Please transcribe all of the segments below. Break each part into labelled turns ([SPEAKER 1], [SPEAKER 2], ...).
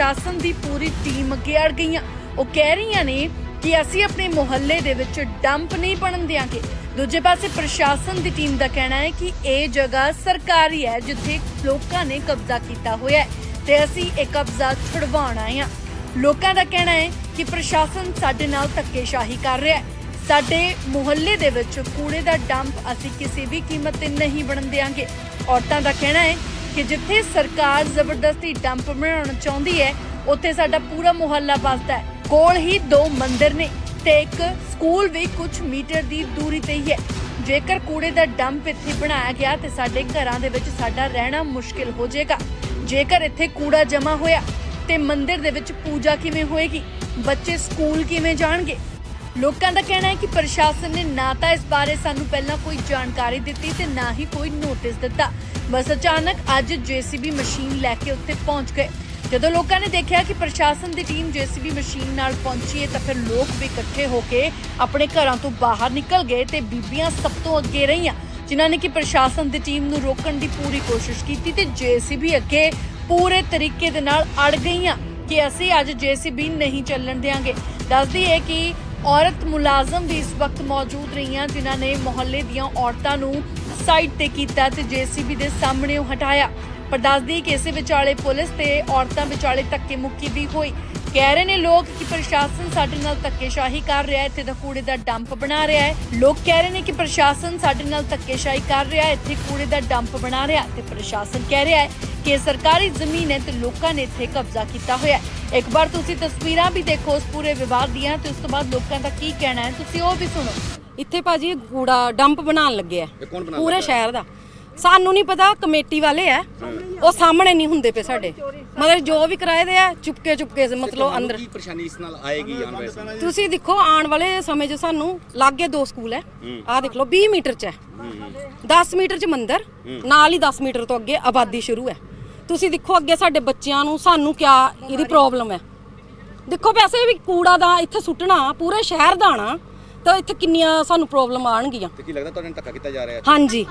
[SPEAKER 1] ਪ੍ਰਸ਼ਾਸਨ ਦੀ ਪੂਰੀ ਟੀਮ ਅੱਗੇ ਅੜ ਗਈਆਂ। ਉਹ ਕਹਿ ਰਹੀਆਂ ਨੇ ਕਿ ਅਸੀਂ ਆਪਣੇ ਮੁਹੱਲੇ ਦੇ ਵਿੱਚ ਡੰਪ ਨਹੀਂ ਬਣਨ ਦਿਆਂਗੇ। ਦੂਜੇ ਪਾਸੇ ਪ੍ਰਸ਼ਾਸਨ ਦੀ ਟੀਮ ਦਾ ਕਹਿਣਾ ਹੈ ਕਿ ਇਹ ਜਗ੍ਹਾ ਸਰਕਾਰੀ ਹੈ, ਜਿੱਥੇ ਲੋਕਾਂ ਨੇ ਕਬਜ਼ਾ ਕੀਤਾ ਹੋਇਆ ਹੈ ਤੇ ਅਸੀਂ ਇਹ ਕਬਜ਼ਾ ਛੁਡਵਾਉਣ ਆਏ ਲੋਕਾਂ ਦਾ ਕਹਿਣਾ ਹੈ ਕਿ ਪ੍ਰਸ਼ਾਸਨ ਸਾਡੇ ਨਾਲ ਧੱਕੇਸ਼ਾਹੀ ਕਰ ਰਿਹਾ ਹੈ। ਸਾਡੇ ਮੁਹੱਲੇ ਦੇ ਵਿੱਚ ਕੂੜੇ ਦਾ ਡੰਪ ਅਸੀਂ ਕਿਸੇ ਵੀ ਕੀਮਤ ਤੇ ਨਹੀਂ ਬਣਨ ਦਿਆਂਗੇ। ਔਰਤਾਂ ਦਾ ਕਹਿਣਾ ਹੈ ਕਿ ਜਿੱਥੇ ਸਰਕਾਰ ਜ਼ਬਰਦਸਤੀ ਡੰਪ ਬਣਾਉਣਾ ਚਾਹੁੰਦੀ ਹੈ, ਉੱਥੇ ਸਾਡਾ ਪੂਰਾ ਮੁਹੱਲਾ ਵੱਸਦਾ ਹੈ। ਕੋਲ ਹੀ ਦੋ ਮੰਦਿਰ ਨੇ ਤੇ ਇੱਕ ਸਕੂਲ ਵੀ ਕੁਝ ਮੀਟਰ ਦੀ ਦੂਰੀ ਤੇ ਹੀ ਹੈ। ਜੇਕਰ ਕੂੜੇ ਦਾ ਡੰਪ ਇੱਥੇ ਬਣਾਇਆ ਗਿਆ ਤੇ ਸਾਡੇ ਘਰਾਂ ਦੇ ਵਿੱਚ ਸਾਡਾ ਰਹਿਣਾ ਮੁਸ਼ਕਿਲ ਹੋ ਜਾਏਗਾ। ਜੇਕਰ ਇੱਥੇ ਕੂੜਾ ਜਮਾ ਹੋਇਆ ਤੇ ਮੰਦਿਰ ਦੇ ਵਿੱਚ ਪੂਜਾ ਕਿਵੇਂ ਹੋਏਗੀ? ਬੱਚੇ ਸਕੂਲ ਕਿਵੇਂ ਜਾਣਗੇ? ਲੋਕਾਂ ਦਾ ਕਹਿਣਾ ਹੈ ਕਿ ਪ੍ਰਸ਼ਾਸਨ ਨੇ ਨਾ ਤਾਂ ਇਸ ਬਾਰੇ ਸਾਨੂੰ ਪਹਿਲਾਂ ਕੋਈ ਜਾਣਕਾਰੀ ਦਿੱਤੀ ਤੇ ਨਾ ਹੀ ਕੋਈ ਨੋਟਿਸ ਦਿੱਤਾ। ਬਸ ਅਚਾਨਕ ਅੱਜ ਜੀਸੀਬੀ ਮਸ਼ੀਨ ਲੈ ਕੇ ਉੱਥੇ ਪਹੁੰਚ ਗਏ। ਜਦੋਂ ਲੋਕਾਂ ਨੇ ਦੇਖਿਆ ਕਿ ਪ੍ਰਸ਼ਾਸਨ ਦੀ ਟੀਮ ਜੀਸੀਬੀ ਮਸ਼ੀਨ ਨਾਲ ਪਹੁੰਚੀ ਹੈ, ਤਾਂ ਫਿਰ ਲੋਕ ਵੀ ਇਕੱਠੇ ਹੋ ਕੇ ਆਪਣੇ ਘਰਾਂ ਤੋਂ ਬਾਹਰ ਨਿਕਲ ਗਏ ਤੇ ਬੀਬੀਆਂ ਸਭ ਤੋਂ ਅੱਗੇ ਰਹੀਆਂ, ਜਿਨ੍ਹਾਂ ਨੇ ਕਿ ਪ੍ਰਸ਼ਾਸਨ ਦੀ ਟੀਮ ਨੂੰ ਰੋਕਣ ਦੀ ਪੂਰੀ ਕੋਸ਼ਿਸ਼ ਕੀਤੀ ਤੇ ਜੀਸੀਬੀ ਅੱਗੇ ਪੂਰੇ ਤਰੀਕੇ ਦੇ ਨਾਲ ਅੜ ਗਈਆਂ ਕਿ ਅਸੀਂ ਅੱਜ ਜੀਸੀਬੀ ਨਹੀਂ ਚੱਲਣ ਦੇਵਾਂਗੇ ਦੱਸਦੀ ਹੈ ਕਿ ਔਰਤ ਮੁਲਾਜ਼ਮ ਵੀ ਇਸ ਵਕਤ ਮੌਜੂਦ ਰਹੀਆਂ, ਜਿਨ੍ਹਾਂ ਨੇ ਮੁਹੱਲੇ ਦੀਆਂ ਔਰਤਾਂ ਨੂੰ ਸਾਈਡ ਤੇ ਕੀਤਾ ਤੇ ਜੀਸੀਬੀ ਦੇ ਸਾਹਮਣੇ ਹਟਾਇਆ। ਪਰ ਦੱਸਦੀ ਕਿ ਇਸੇ ਵਿਚਾਲੇ ਪੁਲਿਸ ਤੇ ਔਰਤਾਂ ਵਿਚਾਲੇ ਧੱਕੇ ਮੁੱਕੀ ਵੀ ਹੋਈ। ਕਹਿ ਰਹੇ ਨੇ ਲੋਕ ਕਿ ਪ੍ਰਸ਼ਾਸਨ ਸਾਡੇ ਨਾਲ ਧੱਕੇਸ਼ਾਹੀ ਕਰ ਰਿਹਾ ਹੈ, ਇੱਥੇ ਦਾ ਕੂੜੇ ਦਾ ਡੰਪ ਬਣਾ ਰਿਹਾ ਹੈ। ਲੋਕ ਕਹਿ ਰਹੇ ਨੇ ਕਿ ਪ੍ਰਸ਼ਾਸਨ ਸਾਡੇ ਨਾਲ ਧੱਕੇਸ਼ਾਹੀ ਕਰ ਰਿਹਾ ਹੈ, ਇੱਥੇ ਕੂੜੇ ਦਾ ਡੰਪ ਬਣਾ ਰਿਹਾ ਤੇ ਪ੍ਰਸ਼ਾਸਨ ਕਹਿ ਰਿਹਾ ਹੈ ਕਿ ਸਰਕਾਰੀ ਜ਼ਮੀਨ ਹੈ ਤੇ ਲੋਕਾਂ ਨੇ ਇੱਥੇ ਕਬਜ਼ਾ ਕੀਤਾ ਹੋਇਆ ਹੈ। ਇੱਕ ਵਾਰ ਤੁਸੀਂ ਤਸਵੀਰਾਂ ਵੀ ਦੇਖੋ ਉਸ ਪੂਰੇ ਵਿਵਾਦ ਦੀਆਂ ਤੇ ਉਸ ਤੋਂ ਬਾਅਦ ਲੋਕਾਂ ਦਾ ਕੀ ਕਹਿਣਾ ਹੈ, ਤੁਸੀਂ ਉਹ ਵੀ ਸੁਣੋ।
[SPEAKER 2] ਇੱਥੇ ਭਾਜੀ ਕੂੜਾ ਡੰਪ ਬਣਾਉਣ ਲੱਗੇ ਆ।
[SPEAKER 3] ਇਹ ਕੌਣ ਬਣਾਉਣ
[SPEAKER 2] ਪੂਰੇ? ਸ਼ਹਿਰ ਦਾ। ਸਾਨੂੰ ਨਹੀਂ ਪਤਾ ਕਮੇਟੀ ਵਾਲੇ ਆ। ਉਹ ਸਾਹਮਣੇ ਨਹੀਂ ਹੁੰਦੇ ਪਏ ਸਾਡੇ। ਮਗਰ ਜੋ ਵੀ ਕਿਰਾਏ ਦੇ ਆ ਚੁਪਕੇ ਚੁਪਕੇ ਮਤਲਬ ਅੰਦਰ।
[SPEAKER 3] ਕੀ ਪਰੇਸ਼ਾਨੀ ਇਸ ਨਾਲ ਆਏਗੀ ਆਉਣ ਵਾਲੇ?
[SPEAKER 2] ਤੁਸੀਂ ਦੇਖੋ ਆਉਣ ਵਾਲੇ ਸਮੇਂ 'ਚ ਸਾਨੂੰ ਲਾਗੇ ਦੋ ਸਕੂਲ ਹੈ। ਆਹ ਦੇਖ ਲਓ 20 ਮੀਟਰ 'ਚ ਹੈ 10 ਮੀਟਰ 'ਚ ਮੰਦਰ ਨਾਲ ਹੀ 10 ਮੀਟਰ ਤੋਂ ਅੱਗੇ ਆਬਾਦੀ ਸ਼ੁਰੂ ਹੈ ਤੁਸੀਂ ਦੇਖੋ ਅੱਗੇ ਸਾਡੇ ਬੱਚਿਆਂ ਨੂੰ ਸਾਨੂੰ ਕਿਆ ਇਹਦੀ ਪ੍ਰੋਬਲਮ ਹੈ ਦੇਖੋ ਵੈਸੇ ਵੀ ਕੂੜਾ ਦਾ ਇੱਥੇ ਸੁੱਟਣਾ ਪੂਰੇ ਸ਼ਹਿਰ ਦਾ ਆਣਾ ਤਾਂ ਇੱਥੇ ਕਿੰਨੀਆਂ ਸਾਨੂੰ ਪ੍ਰੋਬਲਮ ਆਣਗੀਆਂ
[SPEAKER 3] ਤੇ ਕੀ ਲੱਗਦਾ ਤੁਹਾਡੇ ਨਾਲ ਧੱਕਾ ਕੀਤਾ ਜਾ ਰਿਹਾ ਹੈ
[SPEAKER 2] ਹਾਂਜੀ।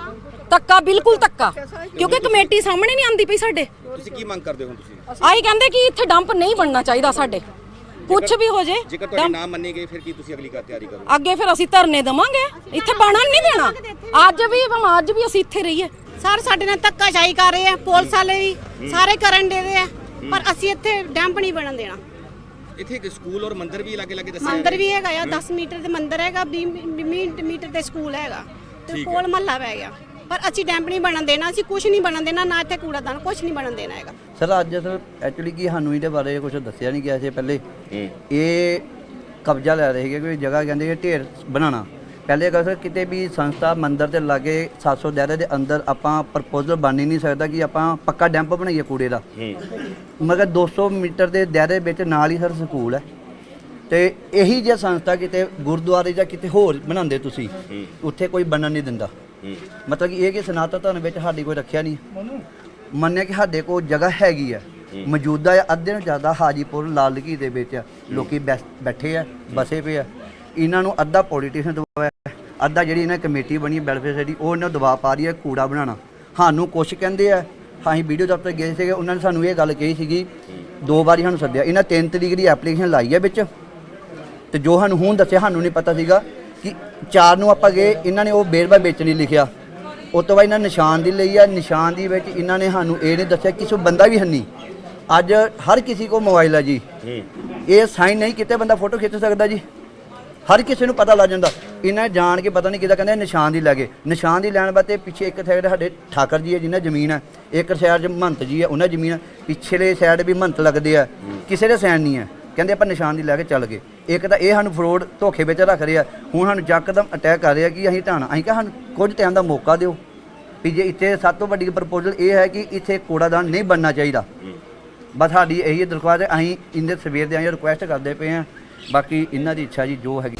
[SPEAKER 2] ਧੱਕਾ ਬਿਲਕੁਲ ਧੱਕਾ। ਕਿਉਂਕਿ ਕਮੇਟੀ ਸਾਹਮਣੇ ਨਹੀਂ ਆਂਦੀ ਪਈ ਸਾਡੇ।
[SPEAKER 3] ਤੁਸੀਂ ਕੀ ਮੰਗ ਕਰਦੇ ਹੋ ਹੁਣ ਤੁਸੀਂ?
[SPEAKER 2] ਆਈ ਕਹਿੰਦੇ ਕਿ ਇੱਥੇ ਡੰਪ ਨਹੀਂ ਬਣਨਾ ਚਾਹੀਦਾ ਸਾਡੇ। ਕੁਝ ਵੀ ਹੋ ਜੇ
[SPEAKER 3] ਜੇਕਰ ਤੁਹਾਡੀ ਨਾ ਮੰਨੀ ਗਈ ਫਿਰ ਕੀ ਤੁਸੀਂ ਅਗਲੀ ਕਾ ਤਿਆਰੀ ਕਰੋਗੇ?
[SPEAKER 2] ਅੱਗੇ ਫਿਰ ਅਸੀਂ ਧਰਨੇ ਦਵਾਂਗੇ। ਇੱਥੇ ਬਣਨ ਨਹੀਂ ਦੇਣਾ। ਅੱਜ ਵੀ ਭਾਵੇਂ ਅੱਜ ਵੀ ਅਸੀਂ ਇੱਥੇ ਰਹੀਏ।
[SPEAKER 4] ਸਰ ਸਾਡੇ ਨਾਲ ਧੱਕਾਸ਼ਾਹੀ ਕਰ ਰਹੇ ਆ ਪੁਲਿਸ ਵਾਲੇ ਵੀ। ਸਾਰੇ ਕਰਨ ਦੇ ਰਹੇ ਆ। ਪਰ ਅਸੀਂ ਇੱਥੇ ਡੈਂਪ ਨਹੀਂ ਬਣਨ ਦੇਣਾ।
[SPEAKER 3] ਇੱਥੇ ਇੱਕ ਸਕੂਲ ਔਰ ਮੰਦਿਰ ਵੀ ਲਾਗੇ ਲਾਗੇ ਦੱਸਿਆ
[SPEAKER 4] ਮੰਦਿਰ ਵੀ ਹੈਗਾ ਆ 10 ਮੀਟਰ ਤੇ ਮੰਦਿਰ ਹੈਗਾ 20 ਮੀਟਰ ਤੇ ਸਕੂਲ ਹੈਗਾ। ਤੇ ਕੋਲ ਮਹੱਲਾ ਪੈ ਗਿਆ। ਪਰ ਅਸੀਂ ਡੈਂਪ ਨਹੀਂ ਬਣਨ ਦੇਣਾ ਅਸੀਂ ਕੁਝ ਨਹੀਂ ਬਣਨ ਦੇਣਾ ਨਾ ਇੱਥੇ ਕੂੜਾਦਾਨ ਕੁਝ ਨਹੀਂ ਬਣਨ ਦੇਣਾ ਹੈਗਾ।
[SPEAKER 5] ਸਰ ਅੱਜ ਸਰ ਐਕਚੁਅਲੀ ਕੀ ਸਾਨੂੰ ਇਹਦੇ ਬਾਰੇ ਕੁਝ ਦੱਸਿਆ ਨਹੀਂ ਗਿਆ ਸੀ ਪਹਿਲੇ? ਇਹ ਕਬਜ਼ਾ ਲੈ ਰਹੇ ਸੀਗੇ ਕੋਈ ਜਗ੍ਹਾ ਕਹਿੰਦੇ ਢੇਰ ਬਣਾਉਣਾ। ਪਹਿਲੇ ਅਗਰ ਸਰ ਕਿਤੇ ਵੀ ਸੰਸਥਾ ਮੰਦਿਰ ਦੇ ਲਾਗੇ 700 ਦਾਇਰੇ ਦੇ ਅੰਦਰ ਆਪਾਂ ਪ੍ਰਪੋਜ਼ਲ ਬਣ ਹੀ ਨਹੀਂ ਸਕਦਾ ਕਿ ਆਪਾਂ ਪੱਕਾ ਡੈਂਪ ਬਣਾਈਏ ਕੂੜੇ ਦਾ। ਮਗਰ 200 ਮੀਟਰ ਦੇ ਦਾਇਰੇ ਵਿੱਚ ਨਾਲ ਹੀ ਸਰ ਸਕੂਲ ਹੈ। ਤੇ ਇਹੀ ਜੇ ਸੰਸਥਾ ਕਿਤੇ ਗੁਰਦੁਆਰੇ ਜਾਂ ਕਿਤੇ ਹੋਰ ਬਣਾਉਂਦੇ ਤੁਸੀਂ ਉੱਥੇ ਕੋਈ ਬਣਨ ਨਹੀਂ ਦਿੰਦਾ। ਮਤਲਬ ਕਿ ਇਹ ਕਿ ਸਨਾਤਨ ਧਰਮ ਵਿੱਚ ਸਾਡੀ ਕੋਈ ਰੱਖਿਆ ਨਹੀਂ। ਮੰਨਿਆ ਕਿ ਸਾਡੇ ਕੋਲ ਜਗ੍ਹਾ ਹੈਗੀ ਆ। ਮੌਜੂਦਾ ਆ ਅੱਧੇ ਨੂੰ ਜ਼ਿਆਦਾ ਹਾਜੀਪੁਰ ਲਾਲ ਲਕੀ ਦੇ ਵਿੱਚ ਆ। ਲੋਕੀ ਬੈਸ- ਬੈਠੇ ਆ ਬਸੇ ਪਏ ਆ। ਇਹਨਾਂ ਨੂੰ ਅੱਧਾ ਪੋਲੀਟੀਸ਼ੀਅਨ ਦਬਾਇਆ। ਅੱਧਾ ਜਿਹੜੀ ਇਹਨਾਂ ਕਮੇਟੀ ਬਣੀ ਵੈਲਫੇਅਰ ਸੋਸਾਇਟੀ ਉਹ ਇਹਨਾਂ ਨੂੰ ਦਬਾਅ ਪਾ ਰਹੀ ਹੈ ਕੂੜਾ ਬਣਾਉਣਾ। ਸਾਨੂੰ ਕੁਛ ਕਹਿੰਦੇ ਆ ਅਸੀਂ ਵੀਡੀਓ ਦਫ਼ਤਰ ਗਏ ਸੀਗੇ ਉਹਨਾਂ ਨੇ ਸਾਨੂੰ ਇਹ ਗੱਲ ਕਹੀ ਸੀਗੀ ਦੋ ਵਾਰੀ ਸਾਨੂੰ ਸੱਦਿਆ। ਇਹਨਾਂ 3 ਤਰੀਕ ਦੀ ਐਪਲੀਕੇਸ਼ਨ ਲਾਈ ਹੈ ਵਿੱਚ। ਤੇ ਜੋ ਸਾਨੂੰ ਹੁਣ ਦੱਸਿਆ ਸਾਨੂੰ ਨਹੀਂ ਪਤਾ ਸੀਗਾ ਕਿ ਚਾਰ ਨੂੰ ਆਪਾਂ ਗਏ ਇਹਨਾਂ ਨੇ ਉਹ ਬੇਰਬਾ ਵੇਚਣੀ ਲਿਖਿਆ। ਉਸ ਤੋਂ ਬਾਅਦ ਇਹਨਾਂ ਨਿਸ਼ਾਨ ਦੀ ਲਈ ਆ ਨਿਸ਼ਾਨ ਦੀ ਵਿੱਚ ਇਹਨਾਂ ਨੇ ਸਾਨੂੰ ਇਹ ਨਹੀਂ ਦੱਸਿਆ ਕਿ ਸੋ ਬੰਦਾ ਵੀ ਹੰਨੀ ਅੱਜ ਹਰ ਕਿਸੇ ਕੋ ਮੋਬਾਈਲ ਆ ਜੀ। ਇਹ ਸਾਈਨ ਨਹੀਂ ਕਿਤੇ ਬੰਦਾ ਫੋਟੋ ਖਿੱਚ ਸਕਦਾ ਜੀ। ਹਰ ਕਿਸੇ ਨੂੰ ਪਤਾ ਲੱਗ ਜਾਂਦਾ। ਇਹਨਾਂ ਜਾਣ ਕੇ ਪਤਾ ਨਹੀਂ ਕਿਹਦਾ ਕਹਿੰਦੇ ਨਿਸ਼ਾਨ ਦੀ ਲੱਗੇ ਨਿਸ਼ਾਨ ਦੀ ਲੈਣ ਵਾਸਤੇ ਪਿੱਛੇ ਇੱਕ ਸਾਈਡ ਸਾਡੇ ਠਾਕਰ ਜੀ ਹੈ ਜਿਨ੍ਹਾਂ ਜ਼ਮੀਨ ਹੈ। ਇੱਕ ਸਾਈਡ 'ਚ ਮਹੰਤ ਜੀ ਹੈ, ਉਹਨਾਂ ਜ਼ਮੀਨ ਹੈ। ਪਿਛਲੇ ਸਾਈਡ ਵੀ ਮਹੰਤ ਲੱਗਦੇ ਆ। ਕਿਸੇ ਦੇ ਸਾਈਨ ਨਹੀਂ ਹੈ। ਕਹਿੰਦੇ ਆਪਾਂ ਨਿਸ਼ਾਨ ਦੀ ਲੈ ਕੇ ਚੱਲ ਗਏ। ਇੱਕ ਤਾਂ ਇਹ ਸਾਨੂੰ ਫਰੋਡ ਧੋਖੇ ਵਿੱਚ ਰੱਖ ਰਹੇ। ਆ ਹੁਣ ਸਾਨੂੰ ਜੱਕਦਮ ਅਟੈਕ ਕਰ ਰਿਹਾ ਕਿ ਅਸੀਂ ਢਾਣਾ ਅਸੀਂ ਕਿਹਾ ਸਾਨੂੰ ਕੁਝ ਟਾਈਮ ਦਾ ਮੌਕਾ ਦਿਓ। ਵੀ ਜੇ ਇੱਥੇ ਸਭ ਤੋਂ ਵੱਡੀ ਪ੍ਰਪੋਜ਼ਲ ਇਹ ਹੈ ਕਿ ਇੱਥੇ ਕੂੜਾਦਾਨ ਨਹੀਂ ਬਣਨਾ ਚਾਹੀਦਾ। ਬਸ ਸਾਡੀ ਇਹੀ ਦਰਖਾਸਤ ਹੈ। ਅਸੀਂ ਇਹਦੇ ਸਵੇਰ ਦੇ ਆਏ ਰਿਕੁਐਸਟ ਕਰਦੇ ਪਏ ਆ ਬਾਕੀ ਇਹਨਾਂ ਦੀ ਇੱਛਾ ਜੀ ਜੋ ਹੈਗੀ।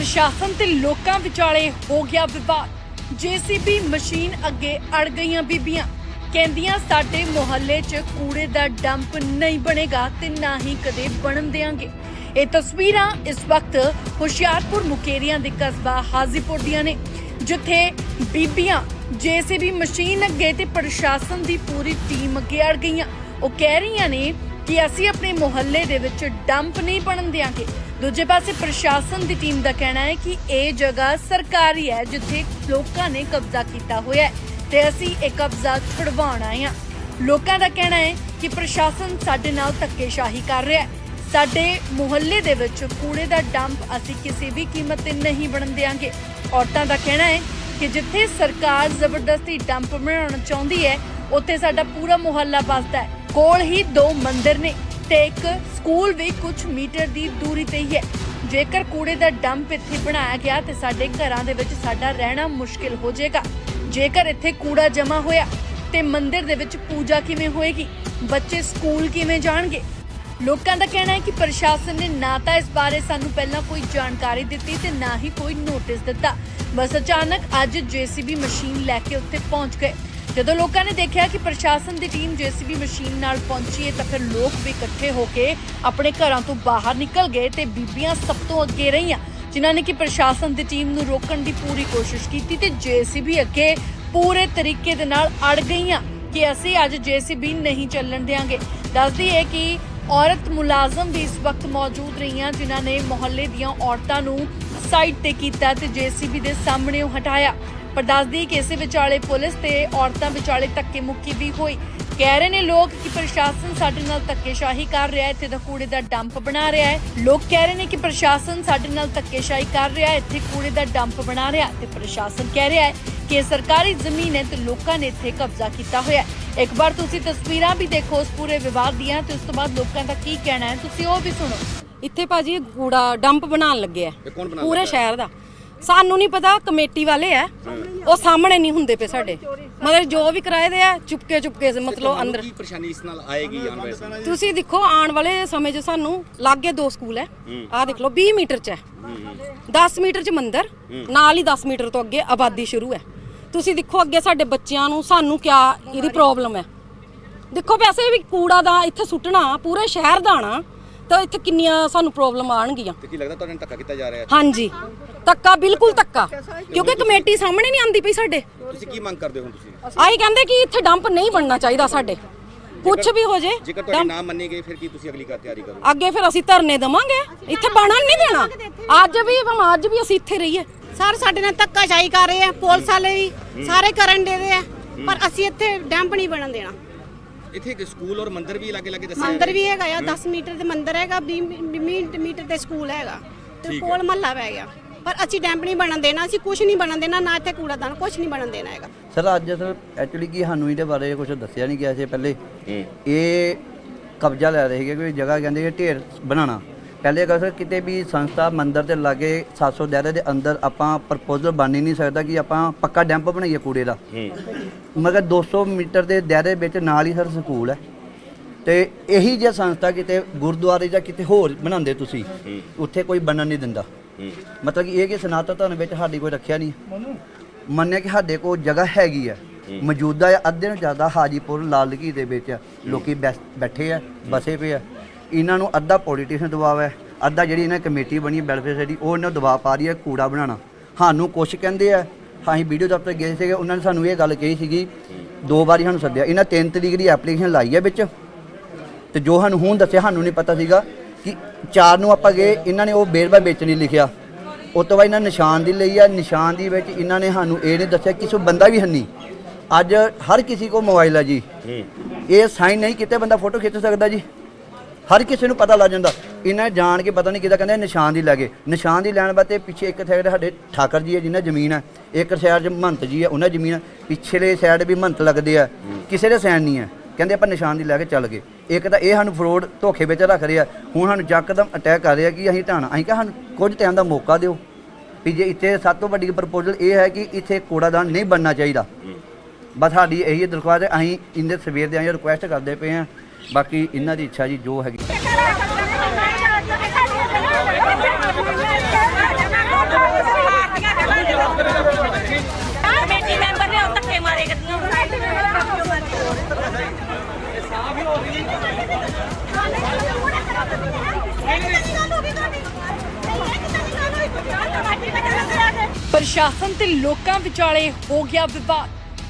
[SPEAKER 1] ਪ੍ਰਸ਼ਾਸਨ ਤੇ ਲੋਕਾਂ ਵਿਚਾਲੇ ਹੋ ਗਿਆ ਵਿਵਾਦ। ਜੀਸੀਬੀ ਮਸ਼ੀਨ ਅੱਗੇ ਅੜ ਗਈਆਂ ਬੀਬੀਆਂ। ਕਹਿੰਦੀਆਂ, ਸਾਡੇ ਮੁਹੱਲੇ 'ਚ ਕੂੜੇ ਦਾ ਡੰਪ ਨਹੀਂ ਬਣੇਗਾ ਤੇ ਨਾ ਹੀ ਕਦੇ ਬਣਨ ਦੇਾਂਗੇ ਇਹ ਤਸਵੀਰਾਂ ਇਸ ਵਕਤ ਹੁਸ਼ਿਆਰਪੁਰ ਮੁਕੇਰੀਆਂ ਦੇ ਕਸਬਾ ਹਾਜ਼ੀਪੁਰ ਦੀਆਂ ਨੇ, ਜਿੱਥੇ ਬੀਬੀਆਂ ਜੀਸੀਬੀ ਮਸ਼ੀਨ ਅੱਗੇ ਤੇ ਪ੍ਰਸ਼ਾਸਨ ਦੀ ਪੂਰੀ ਟੀਮ ਅੱਗੇ ਅੜ ਗਈਆਂ। ਉਹ ਕਹਿ ਰਹੀਆਂ ਨੇ ਕਿ, ਅਸੀਂ ਆਪਣੇ ਮੁਹੱਲੇ ਦੇ ਵਿੱਚ ਡੰਪ ਨਹੀਂ ਬਣਨ ਦਿਆਂਗੇ। ਦੂਜੇ ਪਾਸੇ ਪ੍ਰਸ਼ਾਸਨ ਦੀ ਟੀਮ ਦਾ ਕਹਿਣਾ ਹੈ ਕਿ ਇਹ ਜਗ੍ਹਾ ਸਰਕਾਰੀ ਹੈ, ਜਿੱਥੇ ਲੋਕਾਂ ਨੇ ਕਬਜ਼ਾ ਕੀਤਾ ਹੋਇਆ ਹੈ ਤੇ ਅਸੀਂ ਇਹ ਕਬਜ਼ਾ ਛੁਡਵਾਉਣ ਆਏ ਹਾਂ। ਲੋਕਾਂ ਦਾ ਕਹਿਣਾ ਹੈ ਕਿ ਪ੍ਰਸ਼ਾਸਨ ਸਾਡੇ ਨਾਲ ਧੱਕੇਸ਼ਾਹੀ ਕਰ ਰਿਹਾ ਹੈ। ਸਾਡੇ ਮੁਹੱਲੇ ਦੇ ਵਿੱਚ ਕੂੜੇ ਦਾ ਡੰਪ ਅਸੀਂ ਕਿਸੇ ਵੀ ਕੀਮਤ ਤੇ ਨਹੀਂ ਬਣਨ ਦਿਆਂਗੇ। ਔਰਤਾਂ ਦਾ ਕਹਿਣਾ ਹੈ ਕਿ ਜਿੱਥੇ ਸਰਕਾਰ ਜ਼ਬਰਦਸਤੀ ਡੰਪ ਬਣਾਉਣਾ ਚਾਹੁੰਦੀ ਹੈ, ਉੱਥੇ ਸਾਡਾ ਪੂਰਾ ਮੁਹੱਲਾ ਵੱਸਦਾ ਹੈ। ਕੋਲ ਹੀ ਦੋ ਮੰਦਿਰ ਨੇ। ਤੇ ਇੱਕ ਸਕੂਲ ਵੀ ਕੁਝ ਮੀਟਰ ਦੀ ਦੂਰੀ ਤੇ ਹੀ ਹੈ। ਜੇਕਰ ਕੂੜੇ ਦਾ ਡੰਪ ਇੱਥੇ ਬਣਾਇਆ ਗਿਆ ਤੇ ਸਾਡੇ ਘਰਾਂ ਦੇ ਵਿੱਚ ਸਾਡਾ ਰਹਿਣਾ ਮੁਸ਼ਕਿਲ ਹੋ ਜਾਏਗਾ। ਜੇਕਰ ਇੱਥੇ ਕੂੜਾ ਜਮ੍ਹਾਂ ਹੋਇਆ ਤੇ ਮੰਦਿਰ ਦੇ ਵਿੱਚ ਪੂਜਾ ਕਿਵੇਂ ਹੋਏਗੀ? ਬੱਚੇ ਸਕੂਲ ਕਿਵੇਂ ਜਾਣਗੇ? ਲੋਕਾਂ ਦਾ ਕਹਿਣਾ ਹੈ ਕਿ ਪ੍ਰਸ਼ਾਸਨ ਨੇ ਨਾ ਤਾਂ ਇਸ ਬਾਰੇ ਸਾਨੂੰ ਪਹਿਲਾਂ ਕੋਈ ਜਾਣਕਾਰੀ ਦਿੱਤੀ ਤੇ ਨਾ ਹੀ ਕੋਈ ਨੋਟਿਸ ਦਿੱਤਾ। ਬਸ ਅਚਾਨਕ ਅੱਜ ਜੀਸੀਬੀ ਮਸ਼ੀਨ ਲੈ ਕੇ ਉੱਥੇ ਪਹੁੰਚ ਗਏ। ਜਦੋਂ ਲੋਕਾਂ ਨੇ ਦੇਖਿਆ ਕਿ ਪ੍ਰਸ਼ਾਸਨ ਦੀ ਟੀਮ ਜੀਸੀਬੀ ਮਸ਼ੀਨ ਨਾਲ ਪਹੁੰਚੀ ਹੈ ਤਾਂ ਫਿਰ ਲੋਕ ਵੀ ਇਕੱਠੇ ਹੋ ਕੇ ਆਪਣੇ ਘਰਾਂ ਤੋਂ ਬਾਹਰ ਨਿਕਲ ਗਏ ਤੇ ਬੀਬੀਆਂ ਸਭ ਤੋਂ ਅੱਗੇ ਰਹੀਆਂ, ਜਿਨ੍ਹਾਂ ਨੇ ਕਿ ਪ੍ਰਸ਼ਾਸਨ ਦੀ ਟੀਮ ਨੂੰ ਰੋਕਣ ਦੀ ਪੂਰੀ ਕੋਸ਼ਿਸ਼ ਕੀਤੀ ਤੇ ਜੀਸੀਬੀ ਅੱਗੇ ਪੂਰੇ ਤਰੀਕੇ ਦੇ ਨਾਲ ਅੜ ਗਈਆਂ ਕਿ ਅਸੀਂ ਅੱਜ ਜੀਸੀਬੀ ਨਹੀਂ ਚੱਲਣ ਦੇਵਾਂਗੇ ਦੱਸਦੀ ਹੈ ਕਿ ਔਰਤ ਮੁਲਾਜ਼ਮ ਵੀ ਇਸ ਵਕਤ ਮੌਜੂਦ ਰਹੀਆਂ, ਜਿਨ੍ਹਾਂ ਨੇ ਮੁਹੱਲੇ ਦੀਆਂ ਔਰਤਾਂ ਨੂੰ ਸਾਈਡ ਤੇ ਕੀਤਾ ਤੇ ਜੀਸੀਬੀ ਦੇ ਸਾਹਮਣੇ ਹਟਾਇਆ। ਪਰ ਦੱਸਦੀ ਕਿ ਇਸੇ ਵਿਚਾਲੇ ਪੁਲਿਸ ਤੇ ਔਰਤਾਂ ਵਿਚਾਲੇ ਧੱਕੇ ਮੁੱਕੀ ਵੀ ਹੋਈ। ਕਹਿ ਰਹੇ ਨੇ ਲੋਕ ਕਿ ਪ੍ਰਸ਼ਾਸਨ ਸਾਡੇ ਨਾਲ ਧੱਕੇਸ਼ਾਹੀ ਕਰ ਰਿਹਾ ਹੈ ਇੱਥੇ ਦਾ ਕੂੜੇ ਦਾ ਡੰਪ ਬਣਾ ਰਿਹਾ ਹੈ। ਲੋਕ ਕਹਿ ਰਹੇ ਨੇ ਕਿ ਪ੍ਰਸ਼ਾਸਨ ਸਾਡੇ ਨਾਲ ਧੱਕੇਸ਼ਾਹੀ ਕਰ ਰਿਹਾ ਹੈ ਇੱਥੇ ਕੂੜੇ ਦਾ ਡੰਪ ਬਣਾ ਰਿਹਾ ਤੇ ਪ੍ਰਸ਼ਾਸਨ ਕਹਿ ਰਿਹਾ ਹੈ ਕਿ ਇਹ ਸਰਕਾਰੀ ਜ਼ਮੀਨ ਹੈ ਤੇ ਲੋਕਾਂ ਨੇ ਇੱਥੇ ਕਬਜ਼ਾ ਕੀਤਾ ਹੋਇਆ ਹੈ। ਇੱਕ ਵਾਰ ਤੁਸੀਂ ਤਸਵੀਰਾਂ ਵੀ ਦੇਖੋ ਉਸ ਪੂਰੇ ਵਿਵਾਦ ਦੀਆਂ ਤੇ ਉਸ ਤੋਂ ਬਾਅਦ ਲੋਕਾਂ ਦਾ ਕੀ ਕਹਿਣਾ ਹੈ ਤੁਸੀਂ ਉਹ ਵੀ ਸੁਣੋ।
[SPEAKER 2] ਇੱਥੇ ਭਾਜੀ ਇਹ ਕੂੜਾ ਡੰਪ ਬਣਾਉਣ ਲੱਗੇ ਆ।
[SPEAKER 3] ਇਹ ਕੌਣ ਬਣਾਉਣ
[SPEAKER 2] ਪੂਰੇ? ਸ਼ਹਿਰ ਦਾ। ਸਾਨੂੰ ਨਹੀਂ ਪਤਾ ਕਮੇਟੀ ਵਾਲੇ ਆ ਉਹ ਸਾਹਮਣੇ ਨਹੀਂ ਹੁੰਦੇ ਪਏ ਸਾਡੇ। ਮਤਲਬ ਜੋ ਵੀ ਕਿਰਾਏ ਦੇ ਆ ਚੁਪਕੇ ਚੁਪਕੇ ਸੇ ਮਤਲਬ ਅੰਦਰ।
[SPEAKER 3] ਕੀ ਪਰੇਸ਼ਾਨੀ ਇਸ ਨਾਲ ਆਏਗੀ ਆਉਣ ਵਾਲੇ ਸਮੇਂ?
[SPEAKER 2] ਤੁਸੀਂ ਦੇਖੋ ਆਉਣ ਵਾਲੇ ਸਮੇਂ 'ਚ ਸਾਨੂੰ ਲਾਗੇ ਦੋ ਸਕੂਲ ਹੈ। ਆਹ ਦੇਖ ਲਓ 20 ਮੀਟਰ 'ਚ ਹੈ 10 ਮੀਟਰ 'ਚ ਮੰਦਰ ਨਾਲ ਹੀ 10 ਮੀਟਰ ਤੋਂ ਅੱਗੇ ਆਬਾਦੀ ਸ਼ੁਰੂ ਹੈ ਤੁਸੀਂ ਦੇਖੋ ਅੱਗੇ ਸਾਡੇ ਬੱਚਿਆਂ ਨੂੰ ਸਾਨੂੰ ਕਿਆ ਇਹਦੀ ਪ੍ਰੋਬਲਮ ਹੈ ਦੇਖੋ ਵੈਸੇ ਵੀ ਕੂੜਾ ਦਾ ਇੱਥੇ ਸੁੱਟਣਾ ਪੂਰੇ ਸ਼ਹਿਰ ਦਾ ਆਣਾ ਤਾਂ ਇੱਥੇ ਕਿੰਨੀਆਂ ਸਾਨੂੰ ਪ੍ਰੋਬਲਮ ਆਣਗੀਆਂ
[SPEAKER 3] ਤੇ ਕੀ ਲੱਗਦਾ ਤੁਹਾਡੇ ਨਾਲ ਧੱਕਾ ਕੀਤਾ ਜਾ ਰਿਹਾ ਹੈ?
[SPEAKER 2] ਹਾਂਜੀ। ਧੱਕਾ ਬਿਲਕੁਲ ਧੱਕਾ। ਕਿਉਂਕਿ ਕਮੇਟੀ ਸਾਹਮਣੇ ਨਹੀਂ ਆਂਦੀ ਪਈ ਸਾਡੇ।
[SPEAKER 3] ਤੁਸੀਂ ਕੀ ਮੰਗ ਕਰਦੇ ਹੋ ਹੁਣ ਤੁਸੀਂ?
[SPEAKER 2] ਆਹੀ ਕਹਿੰਦੇ ਕਿ ਇੱਥੇ ਡੰਪ ਨਹੀਂ ਬਣਨਾ ਚਾਹੀਦਾ ਸਾਡੇ। ਕੁਝ ਵੀ ਹੋ ਜੇ
[SPEAKER 3] ਜੇਕਰ ਤੁਹਾਡੀ ਨਾ ਮੰਨੀ ਗਈ ਫਿਰ ਕੀ ਤੁਸੀਂ ਅਗਲੀ ਕਾਰ ਤਿਆਰੀ ਕਰੋ
[SPEAKER 2] ਅੱਗੇ ਫਿਰ ਅਸੀਂ ਧਰਨੇ ਦਵਾਂਗੇ। ਇੱਥੇ ਬਣਨ ਨਹੀਂ ਦੇਣਾ। ਅੱਜ ਵੀ ਭਾਵੇਂ ਅੱਜ ਵੀ ਅਸੀਂ ਇੱਥੇ ਰਹੀਏ।
[SPEAKER 4] ਸਰ ਸਾਡੇ ਨਾਲ ਧੱਕਾਸ਼ਾਹੀ ਕਰ ਰਹੇ ਆ ਪੁਲਿਸ ਵਾਲੇ ਵੀ ਸਾਰੇ ਕਰਨ ਦੇ ਰਹੇ ਆ ਪਰ ਅਸੀਂ ਇੱਥੇ ਡੈਂਪ ਨਹੀਂ ਬਣਨ ਦੇਣਾ।
[SPEAKER 3] ਇੱਥੇ ਇੱਕ ਸਕੂਲ ਔਰ ਮੰਦਿਰ ਵੀ ਲਾਗੇ ਲਾਗੇ ਦੱਸਿਆ
[SPEAKER 4] ਮੰਦਿਰ ਵੀ ਹੈਗਾ ਆ 10 ਮੀਟਰ ਤੇ ਮੰਦਿਰ ਹੈਗਾ 20 ਮੀਟਰ ਤੇ ਸਕੂਲ ਹੈਗਾ। ਤੇ ਕੋਲ ਮਹੱਲਾ ਪੈ ਗਿਆ। ਪਰ ਅਸੀਂ ਡੈਂਪ ਨਹੀਂ ਬਣਨ ਦੇਣਾ ਅਸੀਂ ਕੁਝ ਨਹੀਂ ਬਣਨ ਦੇਣਾ ਨਾ ਇੱਥੇ ਕੂੜਾਦਾਨ ਕੁਝ ਨਹੀਂ ਬਣਨ ਦੇਣਾ ਹੈਗਾ।
[SPEAKER 5] ਸਰ ਅੱਜ ਸਰ ਐਕਚੁਅਲੀ ਕੀ ਸਾਨੂੰ ਇਹਦੇ ਬਾਰੇ ਕੁਝ ਦੱਸਿਆ ਨਹੀਂ ਗਿਆ ਸੀ ਪਹਿਲੇ? ਇਹ ਕਬਜ਼ਾ ਲੈ ਰਹੇ ਸੀਗੇ ਕੋਈ ਜਗ੍ਹਾ ਕਹਿੰਦੇ ਕਿ ਢੇਰ ਬਣਾਉਣਾ। ਪਹਿਲੇ ਅਗਰ ਸਰ ਕਿਤੇ ਵੀ ਸੰਸਥਾ ਮੰਦਰ ਦੇ ਲਾਗੇ 700 ਦਾਇਰੇ ਦੇ ਅੰਦਰ ਆਪਾਂ ਪ੍ਰਪੋਜ਼ਲ ਬਣ ਹੀ ਨਹੀਂ ਸਕਦਾ ਕਿ ਆਪਾਂ ਪੱਕਾ ਡੈਂਪ ਬਣਾਈਏ ਕੂੜੇ ਦਾ। ਮਗਰ 200 ਮੀਟਰ ਦੇ ਦਾਇਰੇ ਵਿੱਚ ਨਾਲ ਹੀ ਸਰ ਸਕੂਲ ਹੈ। ਤੇ ਇਹੀ ਜੇ ਸੰਸਥਾ ਕਿਤੇ ਗੁਰਦੁਆਰੇ ਜਾਂ ਕਿਤੇ ਹੋਰ ਬਣਾਉਂਦੇ ਤੁਸੀਂ ਉੱਥੇ ਕੋਈ ਬਣਨ ਨਹੀਂ ਦਿੰਦਾ। ਮਤਲਬ ਕਿ ਇਹ ਕਿ ਸਨਾਤਨ ਧਰਮ ਵਿੱਚ ਸਾਡੀ ਕੋਈ ਰੱਖਿਆ ਨਹੀਂ ਮੰਨਿਆ ਕਿ ਸਾਡੇ ਕੋਲ ਜਗ੍ਹਾ ਹੈਗੀ ਆ ਮੌਜੂਦਾ ਅੱਧੇ ਨੂੰ ਜ਼ਿਆਦਾ ਹਾਜੀਪੁਰ ਲਾਲਗੀ ਦੇ ਵਿੱਚ ਲੋਕੀ ਬੈਸ- ਬੈਠੇ ਆ ਬਸੇ ਪਏ ਆ। ਇਹਨਾਂ ਨੂੰ ਅੱਧਾ ਪੋਲੀਟੀਸ਼ੀਅਨ ਦਬਾਅ ਹੈ ਅੱਧਾ ਜਿਹੜੀ ਇਹਨਾਂ ਦੀ ਕਮੇਟੀ ਬਣੀ ਵੈਲਫੇਅਰ ਸੋਸਾਇਟੀ ਉਹ ਇਹਨਾਂ ਨੂੰ ਦਬਾਅ ਪਾ ਰਹੀ ਹੈ ਕੂੜਾ ਬਣਾਉਣਾ। ਸਾਨੂੰ ਕੁਛ ਕਹਿੰਦੇ ਆ ਅਸੀਂ ਵੀਡੀਓ ਦਫ਼ਤਰ ਗਏ ਸੀਗੇ ਉਹਨਾਂ ਨੇ ਸਾਨੂੰ ਇਹ ਗੱਲ ਕਹੀ ਸੀਗੀ ਦੋ ਵਾਰੀ ਸਾਨੂੰ ਸੱਦਿਆ। ਇਹਨਾਂ 3 ਤਰੀਕ ਦੀ ਐਪਲੀਕੇਸ਼ਨ ਲਾਈ ਹੈ ਵਿੱਚ। ਤੇ ਜੋ ਸਾਨੂੰ ਹੁਣ ਦੱਸਿਆ ਸਾਨੂੰ ਨਹੀਂ ਪਤਾ ਸੀਗਾ ਕਿ ਚਾਰ ਨੂੰ ਆਪਾਂ ਗਏ ਇਹਨਾਂ ਨੇ ਉਹ ਬੇਰਵਾ ਵਿੱਚ ਨਹੀਂ ਲਿਖਿਆ। ਉਸ ਤੋਂ ਬਾਅਦ ਇਹਨਾਂ ਨਿਸ਼ਾਨ ਦੀ ਲਈ ਆ ਨਿਸ਼ਾਨ ਦੀ ਵਿੱਚ ਇਹਨਾਂ ਨੇ ਸਾਨੂੰ ਇਹ ਨਹੀਂ ਦੱਸਿਆ ਕਿਸੇ ਬੰਦਾ ਵੀ ਹੰਨੀ ਅੱਜ ਹਰ ਕਿਸੇ ਕੋ ਮੋਬਾਈਲ ਆ ਜੀ। ਇਹ ਸਾਈਨ ਨਹੀਂ ਕਿਤੇ ਬੰਦਾ ਫੋਟੋ ਖਿੱਚ ਸਕਦਾ ਜੀ। ਹਰ ਕਿਸੇ ਨੂੰ ਪਤਾ ਲੱਗ ਜਾਂਦਾ। ਇਹਨਾਂ ਜਾਣ ਕੇ ਪਤਾ ਨਹੀਂ ਕਿਹਦਾ ਕਹਿੰਦੇ ਨਿਸ਼ਾਨ ਦੀ ਲੱਗੇ ਨਿਸ਼ਾਨ ਦੀ ਲੈਣ ਵਾਸਤੇ ਪਿੱਛੇ ਇੱਕ ਸਾਈਡ ਸਾਡੇ ਠਾਕਰ ਜੀ ਹੈ ਜਿਨ੍ਹਾਂ ਜ਼ਮੀਨ ਹੈ। ਇੱਕ ਸਾਈਡ 'ਚ ਮਹੰਤ ਜੀ ਹੈ, ਉਹਨਾਂ ਜ਼ਮੀਨ ਹੈ। ਪਿਛਲੇ ਸਾਈਡ ਵੀ ਮਹੰਤ ਲੱਗਦੇ ਆ। ਕਿਸੇ ਦੇ ਸੈਨ ਨਹੀਂ ਹੈ। ਕਹਿੰਦੇ ਆਪਾਂ ਨਿਸ਼ਾਨ ਦੀ ਲੈ ਕੇ ਚੱਲ ਗਏ। ਇੱਕ ਤਾਂ ਇਹ ਸਾਨੂੰ ਫਰੋਡ ਧੋਖੇ ਵਿੱਚ ਰੱਖ ਰਹੇ। ਆ ਹੁਣ ਸਾਨੂੰ ਜੱਕਦਮ ਅਟੈਕ ਕਰ ਰਿਹਾ ਕਿ ਅਸੀਂ ਢਾਣਾ ਅਸੀਂ ਕਿਹਾ ਸਾਨੂੰ ਕੁਝ ਟਾਈਮ ਦਾ ਮੌਕਾ ਦਿਓ। ਵੀ ਜੇ ਇੱਥੇ ਸਭ ਤੋਂ ਵੱਡੀ ਪ੍ਰਪੋਜ਼ਲ ਇਹ ਹੈ ਕਿ ਇੱਥੇ ਕੂੜਾਦਾਨ ਨਹੀਂ ਬਣਨਾ ਚਾਹੀਦਾ। ਬਸ ਸਾਡੀ ਇਹੀ ਦਰਖਾਸਤ ਹੈ, ਅਸੀਂ ਇਹਦੇ ਸਵੇਰ ਦੇ ਆਏ ਰਿਕੁਐਸਟ ਕਰਦੇ ਪਏ ਆ ਬਾਕੀ ਇਹਨਾਂ ਦੀ ਇੱਛਾ ਜੀ ਜੋ ਹੈਗੀ।
[SPEAKER 1] ਪ੍ਰਸ਼ਾਸਨ ਤੇ ਲੋਕਾਂ ਵਿਚਾਲੇ ਹੋ ਗਿਆ ਵਿਵਾਦ।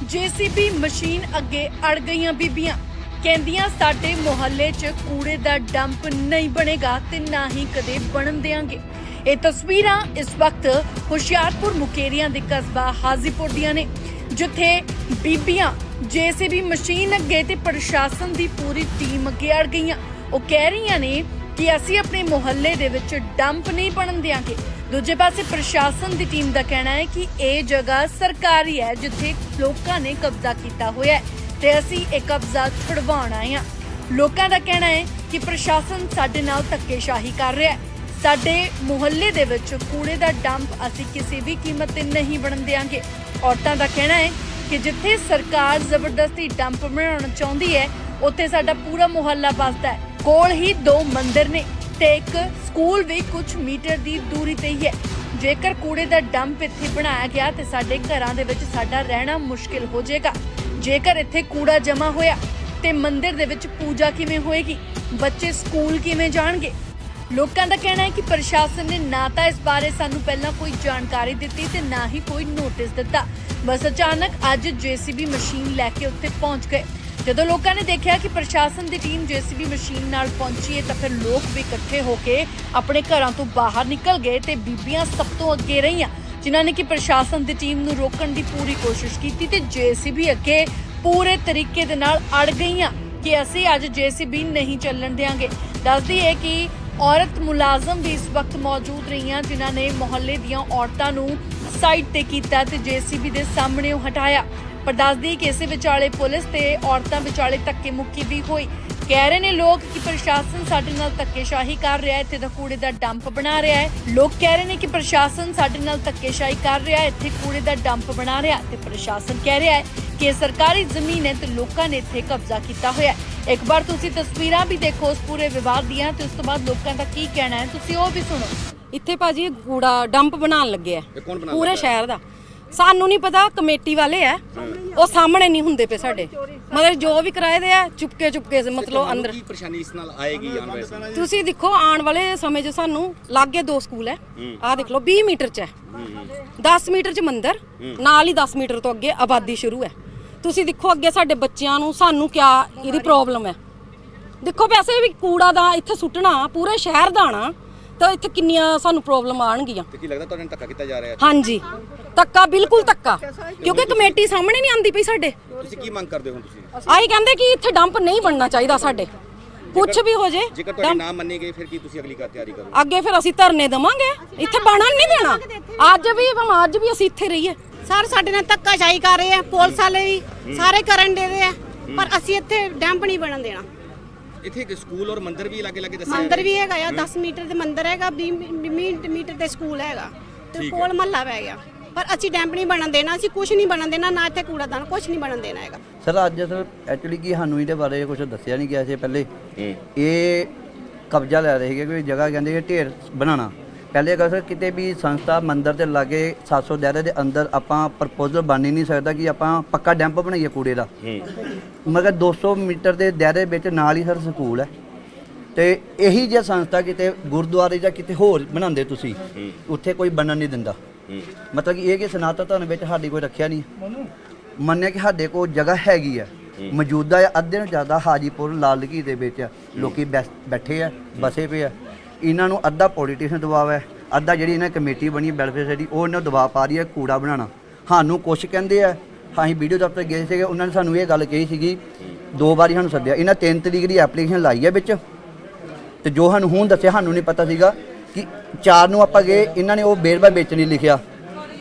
[SPEAKER 1] ਜੀਸੀਬੀ ਮਸ਼ੀਨ ਅੱਗੇ ਅੜ ਗਈਆਂ ਬੀਬੀਆਂ। ਕਹਿੰਦੀਆਂ, ਸਾਡੇ ਮੁਹੱਲੇ 'ਚ ਕੂੜੇ ਦਾ ਡੰਪ ਨਹੀਂ ਬਣੇਗਾ ਤੇ ਨਾ ਹੀ ਕਦੇ ਬਣਨ ਦੇਾਂਗੇ ਇਹ ਤਸਵੀਰਾਂ ਇਸ ਵਕਤ ਹੁਸ਼ਿਆਰਪੁਰ ਮੁਕੇਰੀਆਂ ਦੇ ਕਸਬਾ ਹਾਜ਼ੀਪੁਰ ਦੀਆਂ ਨੇ, ਜਿੱਥੇ ਬੀਬੀਆਂ ਜੀਸੀਬੀ ਮਸ਼ੀਨ ਅੱਗੇ ਤੇ ਪ੍ਰਸ਼ਾਸਨ ਦੀ ਪੂਰੀ ਟੀਮ ਅੱਗੇ ਅੜ ਗਈਆਂ। ਉਹ ਕਹਿ ਰਹੀਆਂ ਨੇ ਕਿ ਅਸੀਂ ਆਪਣੇ ਮੁਹੱਲੇ ਦੇ ਵਿੱਚ ਡੰਪ ਨਹੀਂ ਬਣਨ ਦਿਆਂਗੇ। ਦੂਜੇ ਪਾਸੇ ਪ੍ਰਸ਼ਾਸਨ ਦੀ ਟੀਮ ਦਾ ਕਹਿਣਾ ਹੈ ਕਿ ਇਹ ਜਗ੍ਹਾ ਸਰਕਾਰੀ ਹੈ, ਜਿੱਥੇ ਲੋਕਾਂ ਨੇ ਕਬਜ਼ਾ ਕੀਤਾ ਹੋਇਆ ਹੈ। ਤੇ ਅਸੀਂ ਇਹ ਕਬਜ਼ਾ ਛੁਡਵਾਉਣ ਆਏ ਹਾਂ। ਲੋਕਾਂ ਦਾ ਕਹਿਣਾ ਹੈ ਕਿ ਪ੍ਰਸ਼ਾਸਨ ਸਾਡੇ ਨਾਲ ਧੱਕੇਸ਼ਾਹੀ ਕਰ ਰਿਹਾ ਹੈ। ਸਾਡੇ ਮੁਹੱਲੇ ਦੇ ਵਿੱਚ ਕੂੜੇ ਦਾ ਡੰਪ ਅਸੀਂ ਕਿਸੇ ਵੀ ਕੀਮਤ ਤੇ ਨਹੀਂ ਬਣਨ ਦਿਆਂਗੇ। ਔਰਤਾਂ ਦਾ ਕਹਿਣਾ ਹੈ ਕਿ ਜਿੱਥੇ ਸਰਕਾਰ ਜ਼ਬਰਦਸਤੀ ਡੰਪ ਬਣਾਉਣਾ ਚਾਹੁੰਦੀ ਹੈ, ਉੱਥੇ ਸਾਡਾ ਪੂਰਾ ਮੁਹੱਲਾ ਵੱਸਦਾ ਹੈ। ਕੋਲ ਹੀ ਦੋ ਮੰਦਿਰ ਨੇ ਤੇ ਇੱਕ ਸਕੂਲ ਵੀ ਕੁਝ ਮੀਟਰ ਦੀ ਦੂਰੀ ਤੇ ਹੀ ਹੈ। ਜੇਕਰ ਕੂੜੇ ਦਾ ਡੰਪ ਇੱਥੇ ਬਣਾਇਆ ਗਿਆ ਤੇ ਸਾਡੇ ਘਰਾਂ ਦੇ ਵਿੱਚ ਸਾਡਾ ਰਹਿਣਾ ਮੁਸ਼ਕਿਲ ਹੋ ਜਾਏਗਾ। ਜੇਕਰ ਇੱਥੇ ਕੂੜਾ ਜਮ੍ਹਾਂ ਹੋਇਆ ਤੇ ਮੰਦਿਰ ਦੇ ਵਿੱਚ ਪੂਜਾ ਕਿਵੇਂ ਹੋਏਗੀ? ਬੱਚੇ ਸਕੂਲ ਕਿਵੇਂ ਜਾਣਗੇ? ਲੋਕਾਂ ਦਾ ਕਹਿਣਾ ਹੈ ਕਿ ਪ੍ਰਸ਼ਾਸਨ ਨੇ ਨਾ ਤਾਂ ਇਸ ਬਾਰੇ ਸਾਨੂੰ ਪਹਿਲਾਂ ਕੋਈ ਜਾਣਕਾਰੀ ਦਿੱਤੀ ਤੇ ਨਾ ਹੀ ਕੋਈ ਨੋਟਿਸ ਦਿੱਤਾ। ਬਸ ਅਚਾਨਕ ਅੱਜ ਜੀਸੀਬੀ ਮਸ਼ੀਨ ਲੈ ਕੇ ਉੱਥੇ ਪਹੁੰਚ ਗਏ। ਜਦੋਂ ਲੋਕਾਂ ਨੇ ਦੇਖਿਆ ਕਿ ਪ੍ਰਸ਼ਾਸਨ ਦੀ ਟੀਮ ਜੀਸੀਬੀ ਮਸ਼ੀਨ ਨਾਲ ਪਹੁੰਚੀ ਹੈ ਤਾਂ ਫਿਰ ਲੋਕ ਵੀ ਇਕੱਠੇ ਹੋ ਕੇ ਆਪਣੇ ਘਰਾਂ ਤੋਂ ਬਾਹਰ ਨਿਕਲ ਗਏ ਤੇ ਬੀਬੀਆਂ ਸਭ ਤੋਂ ਅੱਗੇ ਰਹੀਆਂ। ਜਿਨ੍ਹਾਂ ਨੇ ਕਿ ਪ੍ਰਸ਼ਾਸਨ ਦੀ ਟੀਮ ਨੂੰ ਰੋਕਣ ਦੀ ਪੂਰੀ ਕੋਸ਼ਿਸ਼ ਕੀਤੀ ਤੇ ਜੀਸੀਬੀ ਅੱਗੇ ਪੂਰੇ ਤਰੀਕੇ ਦੇ ਨਾਲ ਅੜ ਗਈਆਂ ਕਿ ਅਸੀਂ ਅੱਜ ਜੀਸੀਬੀ ਨਹੀਂ ਚੱਲਣ ਦੇਵਾਂਗੇ ਦੱਸਦੀ ਹੈ ਕਿ ਔਰਤ ਮੁਲਾਜ਼ਮ ਵੀ ਇਸ ਵਕਤ ਮੌਜੂਦ ਰਹੀਆਂ ਜਿਨ੍ਹਾਂ ਨੇ ਮੁਹੱਲੇ ਦੀਆਂ ਔਰਤਾਂ ਨੂੰ ਸਾਈਡ ਤੇ ਕੀਤਾ ਤੇ ਜੀਸੀਬੀ ਦੇ ਸਾਹਮਣੇ ਉਹ ਹਟਾਇਆ। ਪਰ ਦੱਸਦੀ ਕਿ ਇਸੇ ਵਿਚਾਲੇ ਪੁਲਿਸ ਤੇ ਔਰਤਾਂ ਵਿਚਾਲੇ ਧੱਕੇ ਮੁੱਕੀ ਵੀ ਹੋਈ। ਕਹਿ ਰਹੇ ਨੇ ਲੋਕ ਕਿ ਪ੍ਰਸ਼ਾਸਨ ਸਾਡੇ ਨਾਲ ਧੱਕੇਸ਼ਾਹੀ ਕਰ ਰਿਹਾ ਹੈ ਇੱਥੇ ਦਾ ਕੂੜੇ ਦਾ ਡੰਪ ਬਣਾ ਰਿਹਾ ਹੈ। ਲੋਕ ਕਹਿ ਰਹੇ ਨੇ ਕਿ ਪ੍ਰਸ਼ਾਸਨ ਸਾਡੇ ਨਾਲ ਧੱਕੇਸ਼ਾਹੀ ਕਰ ਰਿਹਾ ਹੈ ਇੱਥੇ ਕੂੜੇ ਦਾ ਡੰਪ ਬਣਾ ਰਿਹਾ ਤੇ ਪ੍ਰਸ਼ਾਸਨ ਕਹਿ ਰਿਹਾ ਹੈ ਕਿ ਇਹ ਸਰਕਾਰੀ ਜ਼ਮੀਨ ਹੈ ਤੇ ਲੋਕਾਂ ਨੇ ਇੱਥੇ ਕਬਜ਼ਾ ਕੀਤਾ ਹੋਇਆ ਹੈ। ਇੱਕ ਵਾਰ ਤੁਸੀਂ ਤਸਵੀਰਾਂ ਵੀ ਦੇਖੋ ਉਸ ਪੂਰੇ ਵਿਵਾਦ ਦੀਆਂ ਤੇ ਉਸ ਤੋਂ ਬਾਅਦ ਲੋਕਾਂ ਦਾ ਕੀ ਕਹਿਣਾ ਹੈ ਤੁਸੀਂ ਉਹ ਵੀ ਸੁਣੋ।
[SPEAKER 2] ਇੱਥੇ ਭਾਜੀ ਇਹ ਕੂੜਾ ਡੰਪ ਬਣਾਉਣ ਲੱਗੇ ਆ ਪੂਰੇ? ਸ਼ਹਿਰ ਦਾ। ਸਾਨੂੰ ਨਹੀਂ ਪਤਾ ਕਮੇਟੀ ਵਾਲੇ ਆ ਉਹ ਸਾਹਮਣੇ ਨਹੀਂ ਹੁੰਦੇ ਪਏ ਸਾਡੇ। ਮਤਲਬ ਜੋ ਵੀ ਕਿਰਾਏ ਦੇ ਆ ਚੁਪਕੇ ਚੁਪਕੇ ਸੇ ਮਤਲਬ ਅੰਦਰ।
[SPEAKER 3] ਕੀ ਪਰੇਸ਼ਾਨੀ ਇਸ ਨਾਲ ਆਏਗੀ ਆਉਣ ਵਾਲੇ?
[SPEAKER 2] ਤੁਸੀਂ ਦੇਖੋ ਆਉਣ ਵਾਲੇ ਸਮੇਂ 'ਚ ਸਾਨੂੰ ਲਾਗੇ ਦੋ ਸਕੂਲ ਹੈ। ਆਹ ਦੇਖ ਲਓ 20 ਮੀਟਰ 'ਚ ਹੈ 10 ਮੀਟਰ 'ਚ ਮੰਦਿਰ ਨਾਲ ਹੀ 10 ਮੀਟਰ ਤੋਂ ਅੱਗੇ ਆਬਾਦੀ ਸ਼ੁਰੂ ਹੈ ਤੁਸੀਂ ਦੇਖੋ ਅੱਗੇ ਸਾਡੇ ਬੱਚਿਆਂ ਨੂੰ ਸਾਨੂੰ ਕਿਆ ਇਹਦੀ ਪ੍ਰੋਬਲਮ ਹੈ ਦੇਖੋ ਵੈਸੇ ਵੀ ਕੂੜਾ ਦਾ ਇੱਥੇ ਸੁੱਟਣਾ ਪੂਰੇ ਸ਼ਹਿਰ ਦਾ ਨਾ ਤਾਂ ਇੱਥੇ ਕਿੰਨੀਆਂ ਸਾਨੂੰ ਪ੍ਰੋਬਲਮ ਆਣਗੀਆਂ
[SPEAKER 3] ਤੇ ਕੀ ਲੱਗਦਾ ਤੁਹਾਡੇ ਨਾਲ ਧੱਕਾ ਕੀਤਾ ਜਾ ਰਿਹਾ ਹੈ?
[SPEAKER 2] ਹਾਂਜੀ। ਧੱਕਾ ਬਿਲਕੁਲ ਧੱਕਾ। ਕਿਉਂਕਿ ਕਮੇਟੀ ਸਾਹਮਣੇ ਨਹੀਂ ਆਂਦੀ ਪਈ ਸਾਡੇ।
[SPEAKER 3] ਤੁਸੀਂ ਕੀ ਮੰਗ ਕਰਦੇ ਹੋ ਹੁਣ ਤੁਸੀਂ?
[SPEAKER 2] ਆਹੀ ਕਹਿੰਦੇ ਕਿ ਇੱਥੇ ਡੰਪ ਨਹੀਂ ਬਣਨਾ ਚਾਹੀਦਾ ਸਾਡੇ। ਕੁਝ ਵੀ ਹੋ ਜੇ
[SPEAKER 3] ਜੇਕਰ ਤੁਹਾਡੀ ਨਾ ਮੰਨੀ ਗਈ ਫਿਰ ਕੀ ਤੁਸੀਂ ਅਗਲੀ ਕਾਰ ਤਿਆਰੀ ਕਰੋਗੇ?
[SPEAKER 2] ਅੱਗੇ ਫਿਰ ਅਸੀਂ ਧਰਨੇ ਦਵਾਂਗੇ। ਇੱਥੇ ਬਣਨ ਨਹੀਂ ਦੇਣਾ। ਅੱਜ ਵੀ ਭਾਵੇਂ ਅੱਜ ਵੀ ਅਸੀਂ ਇੱਥੇ ਰਹੀਏ।
[SPEAKER 4] ਸਰ ਸਾਡੇ ਨਾਲ ਧੱਕਾਸ਼ਾਹੀ ਕਰ ਰਹੇ ਆ ਪੁਲਿਸ ਵਾਲੇ ਵੀ ਸਾਰੇ ਕਰਨ ਦੇ ਰਹੇ ਆ। ਪਰ ਅਸੀਂ ਇੱਥੇ ਡੈਂਪ ਨਹੀਂ ਬਣਨ ਦੇਣਾ।
[SPEAKER 3] ਇੱਥੇ ਇੱਕ ਸਕੂਲ ਔਰ ਮੰਦਿਰ ਵੀ ਲਾਗੇ ਲਾਗੇ ਦੱਸਿਆ
[SPEAKER 4] ਮੰਦਿਰ ਵੀ ਹੈਗਾ ਆ 10 ਮੀਟਰ ਦੇ ਮੰਦਿਰ ਹੈਗਾ 20 ਮੀਟਰ ਤੇ ਸਕੂਲ ਹੈਗਾ। ਤੇ ਕੋਲ ਮਹੱਲਾ ਪੈ ਗਿਆ। ਪਰ ਅਸੀਂ ਡੈਂਪ ਨਹੀਂ ਬਣਨ ਦੇਣਾ ਅਸੀਂ ਕੁਝ ਨਹੀਂ ਬਣਨ ਦੇਣਾ ਨਾ ਇੱਥੇ ਕੂੜਾਦਾਨ ਕੁਝ ਨਹੀਂ ਬਣਨ ਦੇਣਾ ਹੈਗਾ।
[SPEAKER 5] ਸਰ ਅੱਜ ਸਰ ਐਕਚੁਅਲੀ ਕੀ ਸਾਨੂੰ ਇਹਦੇ ਬਾਰੇ ਕੁਝ ਦੱਸਿਆ ਨਹੀਂ ਗਿਆ ਸੀ ਪਹਿਲੇ? ਇਹ ਕਬਜ਼ਾ ਲੈ ਰਹੇ ਸੀਗੇ ਕੋਈ ਜਗ੍ਹਾ ਕਹਿੰਦੇ ਕਿ ਢੇਰ ਬਣਾਉਣਾ। ਪਹਿਲੇ ਅਗਰ ਸਰ ਕਿਤੇ ਵੀ ਸੰਸਥਾ ਮੰਦਰ ਦੇ ਲਾਗੇ 700 ਦਾਇਰੇ ਦੇ ਅੰਦਰ ਆਪਾਂ ਪ੍ਰਪੋਜ਼ਲ ਬਣ ਹੀ ਨਹੀਂ ਸਕਦਾ ਕਿ ਆਪਾਂ ਪੱਕਾ ਡੈਂਪ ਬਣਾਈਏ ਕੂੜੇ ਦਾ। ਮਗਰ 200 ਮੀਟਰ ਦੇ ਦਾਇਰੇ ਵਿੱਚ ਨਾਲ ਹੀ ਸਰ ਸਕੂਲ ਹੈ। ਤੇ ਇਹੀ ਜੇ ਸੰਸਥਾ ਕਿਤੇ ਗੁਰਦੁਆਰੇ ਜਾਂ ਕਿਤੇ ਹੋਰ ਬਣਾਉਂਦੇ ਤੁਸੀਂ ਉੱਥੇ ਕੋਈ ਬਣਨ ਨਹੀਂ ਦਿੰਦਾ। ਮਤਲਬ ਕਿ ਇਹ ਕਿ ਸਨਾਤਨ ਧਰਮ ਵਿੱਚ ਸਾਡੀ ਕੋਈ ਰੱਖਿਆ ਨਹੀਂ ਮੰਨਿਆ ਕਿ ਸਾਡੇ ਕੋਲ ਜਗ੍ਹਾ ਹੈਗੀ ਆ ਮੌਜੂਦਾ ਅੱਧੇ ਨੂੰ ਜ਼ਿਆਦਾ ਹਾਜੀਪੁਰ ਲਾਲਕੀ ਦੇ ਵਿੱਚ। ਲੋਕੀ ਬੈਸ- ਬੈਠੇ ਆ ਬਸੇ ਪਏ ਆ। ਇਹਨਾਂ ਨੂੰ ਅੱਧਾ ਪੋਲੀਟੀਸ਼ੀਅਨ ਦਬਾਅ ਹੈ ਅੱਧਾ ਜਿਹੜੀ ਇਹਨਾਂ ਕਮੇਟੀ ਬਣੀ ਵੈਲਫੇਅਰ ਸੋਸਾਇਟੀ ਉਹ ਇਹਨਾਂ ਨੂੰ ਦਬਾਅ ਪਾ ਰਹੀ ਹੈ ਕੂੜਾ ਬਣਾਉਣਾ। ਸਾਨੂੰ ਕੁਛ ਕਹਿੰਦੇ ਆ ਅਸੀਂ ਵੀਡੀਓ ਦਫ਼ਤਰ ਗਏ ਸੀਗੇ ਉਹਨਾਂ ਨੇ ਸਾਨੂੰ ਇਹ ਗੱਲ ਕਹੀ ਸੀਗੀ ਦੋ ਵਾਰੀ ਸਾਨੂੰ ਸੱਦਿਆ। ਇਹਨਾਂ 3 ਤਰੀਕ ਦੀ ਐਪਲੀਕੇਸ਼ਨ ਲਾਈ ਹੈ ਵਿੱਚ। ਤੇ ਜੋ ਸਾਨੂੰ ਹੁਣ ਦੱਸਿਆ ਸਾਨੂੰ ਨਹੀਂ ਪਤਾ ਸੀਗਾ ਕਿ ਚਾਰ ਨੂੰ ਆਪਾਂ ਗਏ ਇਹਨਾਂ ਨੇ ਉਹ ਬੇਰਬਾ ਵਿੱਚ ਨਹੀਂ ਲਿਖਿਆ।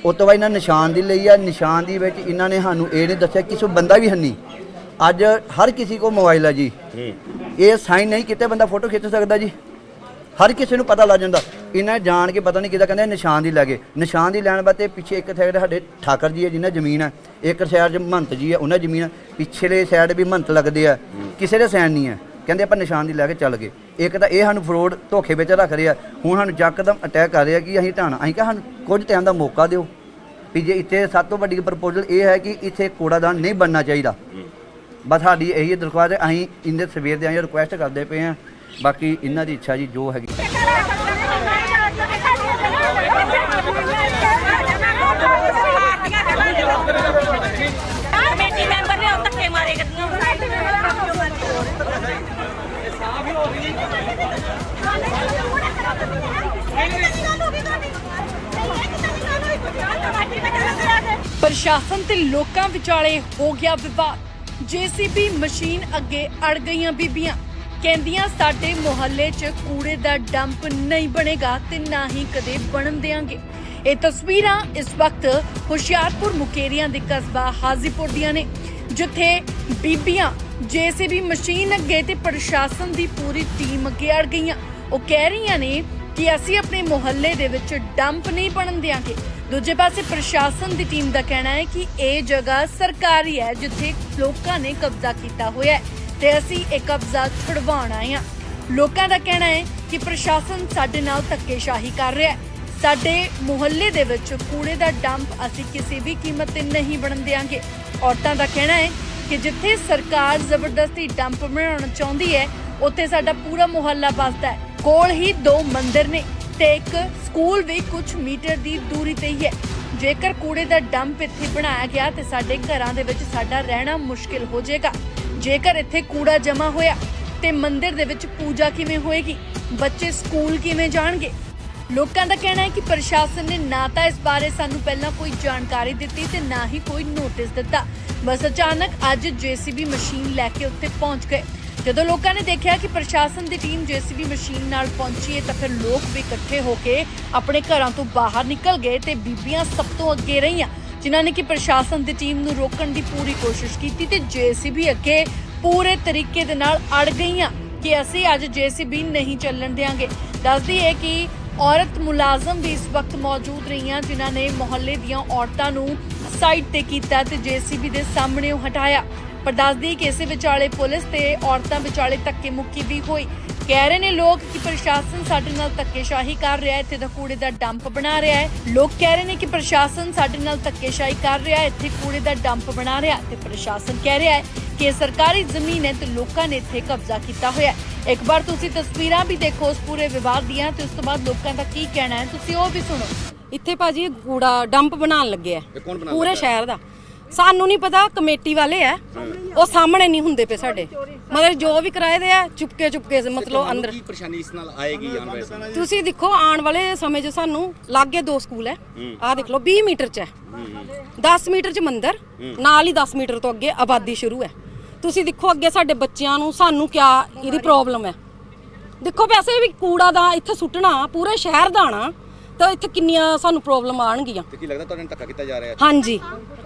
[SPEAKER 5] ਉਸ ਤੋਂ ਬਾਅਦ ਇਹਨਾਂ ਨਿਸ਼ਾਨ ਦੀ ਲਈ ਆ ਨਿਸ਼ਾਨ ਦੀ ਵਿੱਚ ਇਹਨਾਂ ਨੇ ਸਾਨੂੰ ਇਹ ਨਹੀਂ ਦੱਸਿਆ ਕਿ ਸੋ ਬੰਦਾ ਵੀ ਹੰਨੀ ਅੱਜ ਹਰ ਕਿਸੇ ਕੋ ਮੋਬਾਈਲ ਆ ਜੀ। ਇਹ ਸਾਈਨ ਨਹੀਂ ਕਿਤੇ ਬੰਦਾ ਫੋਟੋ ਖਿੱਚ ਸਕਦਾ ਜੀ। ਹਰ ਕਿਸੇ ਨੂੰ ਪਤਾ ਲੱਗ ਜਾਂਦਾ। ਇਹਨਾਂ ਜਾਣ ਕੇ ਪਤਾ ਨਹੀਂ ਕਿਹਦਾ ਕਹਿੰਦੇ ਨਿਸ਼ਾਨ ਦੀ ਲੱਗੇ ਨਿਸ਼ਾਨ ਦੀ ਲੈਣ ਵਾਸਤੇ ਪਿੱਛੇ ਇੱਕ ਸਾਈਡ ਸਾਡੇ ਠਾਕਰ ਜੀ ਹੈ ਜਿਨ੍ਹਾਂ ਜ਼ਮੀਨ ਹੈ। ਇੱਕ ਸਾਈਡ 'ਚ ਮਹੰਤ ਜੀ ਹੈ, ਉਹਨਾਂ ਜ਼ਮੀਨ ਹੈ। ਪਿਛਲੇ ਸਾਈਡ ਵੀ ਮਹੰਤ ਲੱਗਦੇ ਆ। ਕਿਸੇ ਦੇ ਸਾਈਨ ਨਹੀਂ ਹੈ। ਕਹਿੰਦੇ ਆਪਾਂ ਨਿਸ਼ਾਨ ਦੀ ਲੈ ਕੇ ਚੱਲ ਗਏ। ਇੱਕ ਤਾਂ ਇਹ ਸਾਨੂੰ ਫਰੋਡ ਧੋਖੇ ਵਿੱਚ ਰੱਖ ਰਹੇ। ਆ ਹੁਣ ਸਾਨੂੰ ਜੱਕਦਮ ਅਟੈਕ ਕਰ ਰਿਹਾ ਕਿ ਅਸੀਂ ਢਾਣਾ ਅਸੀਂ ਕਿਹਾ ਸਾਨੂੰ ਕੁਝ ਟਾਈਮ ਦਾ ਮੌਕਾ ਦਿਓ। ਵੀ ਜੇ ਇੱਥੇ ਸਭ ਤੋਂ ਵੱਡੀ ਪ੍ਰਪੋਜ਼ਲ ਇਹ ਹੈ ਕਿ ਇੱਥੇ ਕੂੜਾਦਾਨ ਨਹੀਂ ਬਣਨਾ ਚਾਹੀਦਾ। ਬਸ ਸਾਡੀ ਇਹੀ ਦਰਖਾਸਤ ਹੈ, ਅਸੀਂ ਇਹਦੇ ਸਵੇਰ ਦੇ ਆਏ ਰਿਕੁਐਸਟ ਕਰਦੇ ਪਏ ਆ ਬਾਕੀ ਇਹਨਾਂ ਦੀ ਇੱਛਾ ਜੀ ਜੋ ਹੈਗੀ।
[SPEAKER 1] ਪ੍ਰਸ਼ਾਸਨ ਤੇ ਲੋਕਾਂ ਵਿਚਾਲੇ ਹੋ ਗਿਆ ਵਿਵਾਦ। ਜੀਸੀਬੀ ਮਸ਼ੀਨ ਅੱਗੇ ਅੜ ਗਈਆਂ ਬੀਬੀਆਂ। ਕਹਿੰਦੀਆਂ, ਸਾਡੇ ਮੁਹੱਲੇ 'ਚ ਕੂੜੇ ਦਾ ਡੰਪ ਨਹੀਂ ਬਣੇਗਾ ਤੇ ਨਾ ਹੀ ਕਦੇ ਬਣਨ ਦੇਾਂਗੇ ਇਹ ਤਸਵੀਰਾਂ ਇਸ ਵਕਤ ਹੁਸ਼ਿਆਰਪੁਰ ਮੁਕੇਰੀਆਂ ਦੇ ਕਸਬਾ ਹਾਜ਼ੀਪੁਰ ਦੀਆਂ ਨੇ, ਜਿੱਥੇ ਬੀਬੀਆਂ ਜੀਸੀਬੀ ਮਸ਼ੀਨ ਅੱਗੇ ਤੇ ਪ੍ਰਸ਼ਾਸਨ ਦੀ ਪੂਰੀ ਟੀਮ ਅੱਗੇ ਅੜ ਗਈਆਂ। ਉਹ ਕਹਿ ਰਹੀਆਂ ਨੇ ਕਿ ਅਸੀਂ ਆਪਣੇ ਮੁਹੱਲੇ ਦੇ ਵਿੱਚ ਡੰਪ ਨਹੀਂ ਬਣਨ ਦਿਆਂਗੇ। ਦੂਜੇ ਪਾਸੇ ਪ੍ਰਸ਼ਾਸਨ ਦੀ ਟੀਮ ਦਾ ਕਹਿਣਾ ਹੈ ਕਿ ਇਹ ਜਗ੍ਹਾ ਸਰਕਾਰੀ ਹੈ, ਜਿੱਥੇ ਲੋਕਾਂ ਨੇ ਕਬਜ਼ਾ ਕੀਤਾ ਹੋਇਆ ਹੈ। ਤੇ ਅਸੀਂ ਇਹ ਕਬਜ਼ਾ ਛੁਡਵਾਉਣ ਆਏ ਹਾਂ। ਲੋਕਾਂ ਦਾ ਕਹਿਣਾ ਹੈ ਕਿ ਪ੍ਰਸ਼ਾਸਨ ਸਾਡੇ ਨਾਲ ਧੱਕੇਸ਼ਾਹੀ ਕਰ ਰਿਹਾ ਹੈ। ਸਾਡੇ ਮੁਹੱਲੇ ਦੇ ਵਿੱਚ ਕੂੜੇ ਦਾ ਡੰਪ ਅਸੀਂ ਕਿਸੇ ਵੀ ਕੀਮਤ ਤੇ ਨਹੀਂ ਬਣਨ ਦਿਆਂਗੇ। ਔਰਤਾਂ ਦਾ ਕਹਿਣਾ ਹੈ ਕਿ ਜਿੱਥੇ ਸਰਕਾਰ ਜ਼ਬਰਦਸਤੀ ਡੰਪ ਬਣਾਉਣਾ ਚਾਹੁੰਦੀ ਹੈ, ਉੱਥੇ ਸਾਡਾ ਪੂਰਾ ਮੁਹੱਲਾ ਵੱਸਦਾ ਹੈ। ਕੋਲ ਹੀ ਦੋ ਮੰਦਿਰ ਨੇ ਤੇ ਇੱਕ ਸਕੂਲ ਵੀ ਕੁਝ ਮੀਟਰ ਦੀ ਦੂਰੀ ਤੇ ਹੀ ਹੈ। ਜੇਕਰ ਕੂੜੇ ਦਾ ਡੰਪ ਇੱਥੇ ਬਣਾਇਆ ਗਿਆ ਤੇ ਸਾਡੇ ਘਰਾਂ ਦੇ ਵਿੱਚ ਸਾਡਾ ਰਹਿਣਾ ਮੁਸ਼ਕਿਲ ਹੋ ਜਾਏਗਾ। ਜੇਕਰ ਇੱਥੇ ਕੂੜਾ ਜਮ੍ਹਾਂ ਹੋਇਆ, ਤੇ ਮੰਦਿਰ ਦੇ ਵਿੱਚ ਪੂਜਾ ਕਿਵੇਂ ਹੋਏਗੀ? ਬੱਚੇ ਸਕੂਲ ਕਿਵੇਂ ਜਾਣਗੇ? ਲੋਕਾਂ ਦਾ ਕਹਿਣਾ ਹੈ ਕਿ ਪ੍ਰਸ਼ਾਸਨ ਨੇ ਨਾ ਤਾਂ ਇਸ ਬਾਰੇ ਸਾਨੂੰ ਪਹਿਲਾਂ ਕੋਈ ਜਾਣਕਾਰੀ ਦਿੱਤੀ ਤੇ ਨਾ ਹੀ ਕੋਈ ਨੋਟਿਸ ਦਿੱਤਾ। ਬਸ ਅਚਾਨਕ ਅੱਜ ਜੀਸੀਬੀ ਮਸ਼ੀਨ ਲੈ ਕੇ ਉੱਥੇ ਪਹੁੰਚ ਗਏ। ਜਦੋਂ ਲੋਕਾਂ ਨੇ ਦੇਖਿਆ ਕਿ ਪ੍ਰਸ਼ਾਸਨ ਦੀ ਟੀਮ ਜੀਸੀਬੀ ਮਸ਼ੀਨ ਨਾਲ ਪਹੁੰਚੀ ਹੈ, ਤਾਂ ਫਿਰ ਲੋਕ ਵੀ ਇਕੱਠੇ ਹੋ ਕੇ ਆਪਣੇ ਘਰਾਂ ਤੋਂ ਬਾਹਰ ਨਿਕਲ ਗਏ ਤੇ ਬੀਬੀਆਂ ਸਭ ਤੋਂ ਅੱਗੇ ਰਹੀਆਂ। ਜਿਨ੍ਹਾਂ ਨੇ ਕਿ ਪ੍ਰਸ਼ਾਸਨ ਦੀ ਟੀਮ ਨੂੰ ਰੋਕਣ ਦੀ ਪੂਰੀ ਕੋਸ਼ਿਸ਼ ਕੀਤੀ ਤੇ ਜੀਸੀਬੀ ਅੱਗੇ ਪੂਰੇ ਤਰੀਕੇ ਦੇ ਨਾਲ ਅੜ ਗਈਆਂ ਕਿ ਅਸੀਂ ਅੱਜ ਜੀਸੀਬੀ ਨਹੀਂ ਚੱਲਣ ਦੇਵਾਂਗੇ ਦੱਸਦੀ ਹੈ ਕਿ ਔਰਤ ਮੁਲਾਜ਼ਮ ਵੀ ਇਸ ਵਕਤ ਮੌਜੂਦ ਰਹੀਆਂ ਜਿਨ੍ਹਾਂ ਨੇ ਮੁਹੱਲੇ ਦੀਆਂ ਔਰਤਾਂ ਨੂੰ ਸਾਈਡ ਤੇ ਕੀਤਾ ਤੇ ਜੀਸੀਬੀ ਦੇ ਸਾਹਮਣੇ ਉਹ ਹਟਾਇਆ। ਪਰ ਦੱਸਦੀ ਕਿ ਇਸੇ ਵਿਚਾਲੇ ਪੁਲਿਸ ਤੇ ਔਰਤਾਂ ਵਿਚਾਲੇ ਧੱਕੇ ਮੁੱਕੀ ਵੀ ਹੋਈ। ਕਹਿ ਰਹੇ ਨੇ ਲੋਕ ਕਿ ਪ੍ਰਸ਼ਾਸਨ ਸਾਡੇ ਨਾਲ ਧੱਕੇਸ਼ਾਹੀ ਕਰ ਰਿਹਾ ਹੈ ਇੱਥੇ ਦਾ ਕੂੜੇ ਦਾ ਡੰਪ ਬਣਾ ਰਿਹਾ ਹੈ। ਲੋਕ ਕਹਿ ਰਹੇ ਨੇ ਕਿ ਪ੍ਰਸ਼ਾਸਨ ਸਾਡੇ ਨਾਲ ਧੱਕੇਸ਼ਾਹੀ ਕਰ ਰਿਹਾ ਹੈ ਇੱਥੇ ਕੂੜੇ ਦਾ ਡੰਪ ਬਣਾ ਰਿਹਾ ਤੇ ਪ੍ਰਸ਼ਾਸਨ ਕਹਿ ਰਿਹਾ ਹੈ ਕਿ ਇਹ ਸਰਕਾਰੀ ਜ਼ਮੀਨ ਹੈ ਤੇ ਲੋਕਾਂ ਨੇ ਇੱਥੇ ਕਬਜ਼ਾ ਕੀਤਾ ਹੋਇਆ ਹੈ। ਇੱਕ ਵਾਰ ਤੁਸੀਂ ਤਸਵੀਰਾਂ ਵੀ ਦੇਖੋ ਉਸ ਪੂਰੇ ਵਿਵਾਦ ਦੀਆਂ ਤੇ ਉਸ ਤੋਂ ਬਾਅਦ ਲੋਕਾਂ ਦਾ ਕੀ ਕਹਿਣਾ ਹੈ ਤੁਸੀਂ ਉਹ ਵੀ ਸੁਣੋ।
[SPEAKER 2] ਇੱਥੇ ਭਾਜੀ ਇਹ ਕੂੜਾ ਡੰਪ ਬਣਾਉਣ ਲੱਗੇ ਆ। ਪੂਰੇ? ਸ਼ਹਿਰ ਦਾ। ਸਾਨੂੰ ਨਹੀਂ ਪਤਾ ਕਮੇਟੀ ਵਾਲੇ ਆ ਉਹ ਸਾਹਮਣੇ ਨਹੀਂ ਹੁੰਦੇ ਪਏ ਸਾਡੇ। ਮਤਲਬ ਜੋ ਵੀ ਕਿਰਾਏ ਦੇ ਆ ਚੁਪਕੇ ਚੁਪਕੇ ਮਤਲਬ ਅੰਦਰ।
[SPEAKER 3] ਕੀ ਪਰੇਸ਼ਾਨੀ ਇਸ ਨਾਲ ਆਏਗੀ ਆਉਣ ਵਾਲੇ?
[SPEAKER 2] ਤੁਸੀਂ ਦੇਖੋ ਆਉਣ ਵਾਲੇ ਸਮੇਂ 'ਚ ਸਾਨੂੰ ਲਾਗੇ ਦੋ ਸਕੂਲ ਹੈ। ਆਹ ਦੇਖ ਲਓ 20 ਮੀਟਰ 'ਚ ਹੈ 10 ਮੀਟਰ 'ਚ ਮੰਦਰ ਨਾਲ ਹੀ 10 ਮੀਟਰ ਤੋਂ ਅੱਗੇ ਆਬਾਦੀ ਸ਼ੁਰੂ ਹੈ ਤੁਸੀਂ ਦੇਖੋ ਅੱਗੇ ਸਾਡੇ ਬੱਚਿਆਂ ਨੂੰ ਸਾਨੂੰ ਕਿਆ ਇਹਦੀ ਪ੍ਰੋਬਲਮ ਹੈ ਦੇਖੋ ਵੈਸੇ ਵੀ ਕੂੜਾ ਦਾ ਇੱਥੇ ਸੁੱਟਣਾ ਪੂਰੇ ਸ਼ਹਿਰ ਦਾ ਨਾ ਤਾਂ ਇੱਥੇ ਕਿੰਨੀਆਂ ਸਾਨੂੰ ਪ੍ਰੋਬਲਮ ਆਣਗੀਆਂ
[SPEAKER 3] ਤੇ ਕੀ ਲੱਗਦਾ ਤੁਹਾਡੇ ਨਾਲ ਧੱਕਾ ਕੀਤਾ ਜਾ ਰਿਹਾ ਹੈ?
[SPEAKER 2] ਹਾਂਜੀ।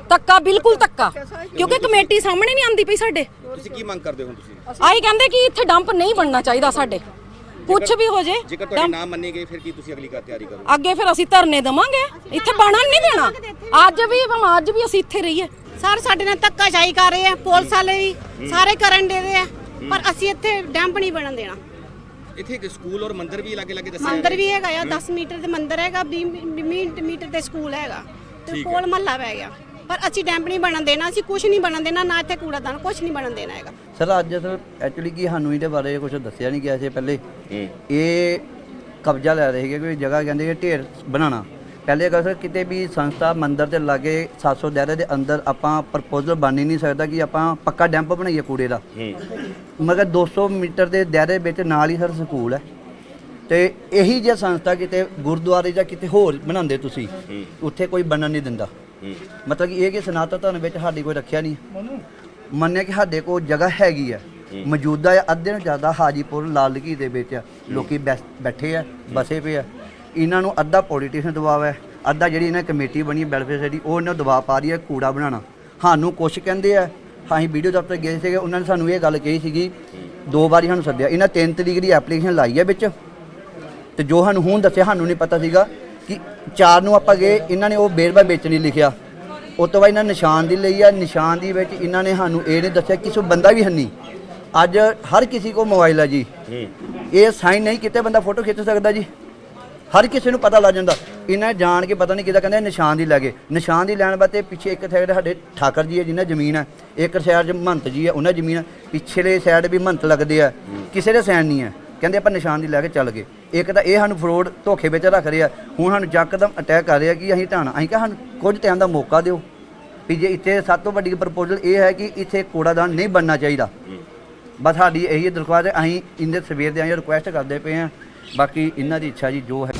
[SPEAKER 2] ਧੱਕਾ ਬਿਲਕੁਲ ਧੱਕਾ। ਕਿਉਂਕਿ ਕਮੇਟੀ ਸਾਹਮਣੇ ਨਹੀਂ ਆਂਦੀ ਪਈ ਸਾਡੇ।
[SPEAKER 3] ਤੁਸੀਂ ਕੀ ਮੰਗ ਕਰਦੇ ਹੋ ਹੁਣ ਤੁਸੀਂ?
[SPEAKER 2] ਆਹੀ ਕਹਿੰਦੇ ਕਿ ਇੱਥੇ ਡੰਪ ਨਹੀਂ ਬਣਨਾ ਚਾਹੀਦਾ ਸਾਡੇ। ਕੁਝ ਵੀ ਹੋ ਜੇ
[SPEAKER 3] ਜੇਕਰ ਤੁਹਾਡੀ ਨਾ ਮੰਨੀ ਗਈ ਫਿਰ ਕੀ ਤੁਸੀਂ ਅਗਲੀ ਕਾਰ ਤਿਆਰੀ ਕਰੋਗੇ?
[SPEAKER 2] ਅੱਗੇ ਫਿਰ ਅਸੀਂ ਧਰਨੇ ਦਵਾਂਗੇ। ਇੱਥੇ ਬਣਨ ਨਹੀਂ ਦੇਣਾ। ਅੱਜ ਵੀ ਭਾਵੇਂ ਅੱਜ ਵੀ ਅਸੀਂ ਇੱਥੇ ਰਹੀਏ।
[SPEAKER 4] ਸਰ ਸਾਡੇ ਨਾਲ ਧੱਕਾਸ਼ਾਹੀ ਕਰ ਰਹੇ ਆ ਪੁਲਿਸ ਵਾਲੇ ਵੀ ਸਾਰੇ ਕਰਨ ਦੇ ਰਹੇ ਆ। ਪਰ ਅਸੀਂ ਇੱਥੇ ਡੈਂਪ ਨਹੀਂ ਬਣਨ ਦੇਣਾ।
[SPEAKER 3] ਇੱਥੇ ਇੱਕ ਸਕੂਲ ਔਰ ਮੰਦਿਰ ਵੀ ਲਾਗੇ ਲਾਗੇ ਦੱਸਿਆ
[SPEAKER 4] ਮੰਦਿਰ ਵੀ ਹੈਗਾ ਆ 10 ਮੀਟਰ ਤੇ ਮੰਦਿਰ ਹੈਗਾ 20 ਮੀਟਰ ਤੇ ਸਕੂਲ ਹੈਗਾ। ਤੇ ਕੋਲ ਮਹੱਲਾ ਪੈ ਗਿਆ। ਪਰ ਅਸੀਂ ਡੈਂਪ ਨਹੀਂ ਬਣਨ ਦੇਣਾ ਅਸੀਂ ਕੁਝ ਨਹੀਂ ਬਣਨ ਦੇਣਾ ਨਾ ਇੱਥੇ ਕੂੜਾਦਾਨ ਕੁਝ ਨਹੀਂ ਬਣਨ ਦੇਣਾ ਹੈਗਾ।
[SPEAKER 5] ਸਰ ਅੱਜ ਸਰ ਐਕਚੁਅਲੀ ਕੀ ਸਾਨੂੰ ਇਹਦੇ ਬਾਰੇ ਕੁਝ ਦੱਸਿਆ ਨਹੀਂ ਗਿਆ ਸੀ ਪਹਿਲੇ? ਇਹ ਕਬਜ਼ਾ ਲੈ ਰਹੇ ਸੀਗੇ ਕੋਈ ਜਗ੍ਹਾ ਕਹਿੰਦੇ ਢੇਰ ਬਣਾਉਣਾ। ਪਹਿਲੇ ਅਗਰ ਸਰ ਕਿਤੇ ਵੀ ਸੰਸਥਾ ਮੰਦਰ ਦੇ ਲਾਗੇ 700 ਦਾਇਰੇ ਦੇ ਅੰਦਰ ਆਪਾਂ ਪ੍ਰਪੋਜ਼ਲ ਬਣ ਹੀ ਨਹੀਂ ਸਕਦਾ ਕਿ ਆਪਾਂ ਪੱਕਾ ਡੈਂਪ ਬਣਾਈਏ ਕੂੜੇ ਦਾ। ਮਗਰ 200 ਮੀਟਰ ਦੇ ਦਾਇਰੇ ਵਿੱਚ ਨਾਲ ਹੀ ਸਰ ਸਕੂਲ ਹੈ। ਤੇ ਇਹੀ ਜੇ ਸੰਸਥਾ ਕਿਤੇ ਗੁਰਦੁਆਰੇ ਜਾਂ ਕਿਤੇ ਹੋਰ ਬਣਾਉਂਦੇ ਤੁਸੀਂ ਉੱਥੇ ਕੋਈ ਬਣਨ ਨਹੀਂ ਦਿੰਦਾ। ਮਤਲਬ ਕਿ ਇਹ ਕਿ ਸਨਾਤਨ ਧਰਮ ਵਿੱਚ ਸਾਡੀ ਕੋਈ ਰੱਖਿਆ ਨਹੀਂ ਮੰਨਿਆ ਕਿ ਸਾਡੇ ਕੋਲ ਜਗ੍ਹਾ ਹੈਗੀ ਆ ਮੌਜੂਦਾ ਆ ਅੱਧੇ ਨੂੰ ਜ਼ਿਆਦਾ ਹਾਜੀਪੁਰ ਲਾਲਕੀ ਦੇ ਵਿੱਚ ਆ। ਲੋਕੀ ਬੈਸ- ਬੈਠੇ ਆ ਬਸੇ ਪਏ ਆ। ਇਹਨਾਂ ਨੂੰ ਅੱਧਾ ਪੋਲੀਟੀਸ਼ੀਅਨ ਦਬਾਅ ਹੈ ਅੱਧਾ ਜਿਹੜੀ ਇਹਨਾਂ ਕਮੇਟੀ ਬਣੀ ਵੈਲਫੇਅਰ ਸੋਸਾਇਟੀ ਉਹ ਇਹਨਾਂ ਨੂੰ ਦਬਾਅ ਪਾ ਰਹੀ ਹੈ ਕੂੜਾ ਬਣਾਉਣਾ। ਸਾਨੂੰ ਕੁਛ ਕਹਿੰਦੇ ਆ ਅਸੀਂ ਵੀਡੀਓ ਦਫ਼ਤਰ ਗਏ ਸੀਗੇ ਉਹਨਾਂ ਨੇ ਸਾਨੂੰ ਇਹ ਗੱਲ ਕਹੀ ਸੀਗੀ ਦੋ ਵਾਰੀ ਸਾਨੂੰ ਸੱਦਿਆ ਇਹਨਾਂ 3 ਤਰੀਕ ਦੀ ਐਪਲੀਕੇਸ਼ਨ ਲਾਈ ਹੈ ਵਿੱਚ। ਤੇ ਜੋ ਸਾਨੂੰ ਹੁਣ ਦੱਸਿਆ ਸਾਨੂੰ ਨਹੀਂ ਪਤਾ ਸੀਗਾ ਕਿ ਚਾਰ ਨੂੰ ਆਪਾਂ ਗਏ ਇਹਨਾਂ ਨੇ ਉਹ ਬੇਰਬਾ ਵੇਚਣੀ ਲਿਖਿਆ। ਉਸ ਤੋਂ ਬਾਅਦ ਇਹਨਾਂ ਨਿਸ਼ਾਨ ਦੀ ਲਈ ਆ ਨਿਸ਼ਾਨ ਦੀ ਵਿੱਚ ਇਹਨਾਂ ਨੇ ਸਾਨੂੰ ਇਹ ਨਹੀਂ ਦੱਸਿਆ ਕਿਸੇ ਬੰਦਾ ਵੀ ਹੰਨੀ ਅੱਜ ਹਰ ਕਿਸੇ ਕੋ ਮੋਬਾਈਲ ਆ ਜੀ। ਇਹ ਸਾਈਨ ਨਹੀਂ ਕਿਤੇ ਬੰਦਾ ਫੋਟੋ ਖਿੱਚ ਸਕਦਾ ਜੀ। ਹਰ ਕਿਸੇ ਨੂੰ ਪਤਾ ਲੱਗ ਜਾਂਦਾ। ਇਹਨਾਂ ਜਾਣ ਕੇ ਪਤਾ ਨਹੀਂ ਕਿਹਦਾ ਕਹਿੰਦੇ ਨਿਸ਼ਾਨ ਦੀ ਲੱਗੇ ਨਿਸ਼ਾਨ ਦੀ ਲੈਣ ਵਾਸਤੇ ਪਿੱਛੇ ਇੱਕ ਸਾਈਡ ਸਾਡੇ ਠਾਕਰ ਜੀ ਹੈ ਜਿਨ੍ਹਾਂ ਜ਼ਮੀਨ ਹੈ। ਇੱਕ ਸਾਈਡ 'ਚ ਮਹੰਤ ਜੀ ਹੈ, ਉਹਨਾਂ ਜ਼ਮੀਨ ਹੈ। ਪਿਛਲੇ ਸਾਈਡ ਵੀ ਮਹੰਤ ਲੱਗਦੇ ਆ। ਕਿਸੇ ਦੇ ਸਾਈਨ ਨਹੀਂ ਹੈ। ਕਹਿੰਦੇ ਆਪਾਂ ਨਿਸ਼ਾਨ ਦੀ ਲੈ ਕੇ ਚੱਲ ਗਏ। ਇੱਕ ਤਾਂ ਇਹ ਸਾਨੂੰ ਫਰੋਡ ਧੋਖੇ ਵਿੱਚ ਰੱਖ ਰਹੇ। ਆ ਹੁਣ ਸਾਨੂੰ ਜੱਕਦਮ ਅਟੈਕ ਕਰ ਰਿਹਾ ਕਿ ਅਸੀਂ ਢਾਣਾ ਅਸੀਂ ਕਿਹਾ ਸਾਨੂੰ ਕੁਝ ਟਾਈਮ ਦਾ ਮੌਕਾ ਦਿਓ। ਵੀ ਜੇ ਇੱਥੇ ਸਭ ਤੋਂ ਵੱਡੀ ਪ੍ਰਪੋਜ਼ਲ ਇਹ ਹੈ ਕਿ ਇੱਥੇ ਕੂੜਾਦਾਨ ਨਹੀਂ ਬਣਨਾ ਚਾਹੀਦਾ। ਬਸ ਸਾਡੀ ਇਹੀ ਦਰਖਾਸਤ ਹੈ, ਅਸੀਂ ਇਹਦੇ ਸਵੇਰ ਦੇ ਆਏ ਰਿਕੁਐਸਟ ਕਰਦੇ ਪਏ ਆ ਬਾਕੀ ਇਹਨਾਂ ਦੀ ਇੱਛਾ ਜੀ ਜੋ ਹੈ।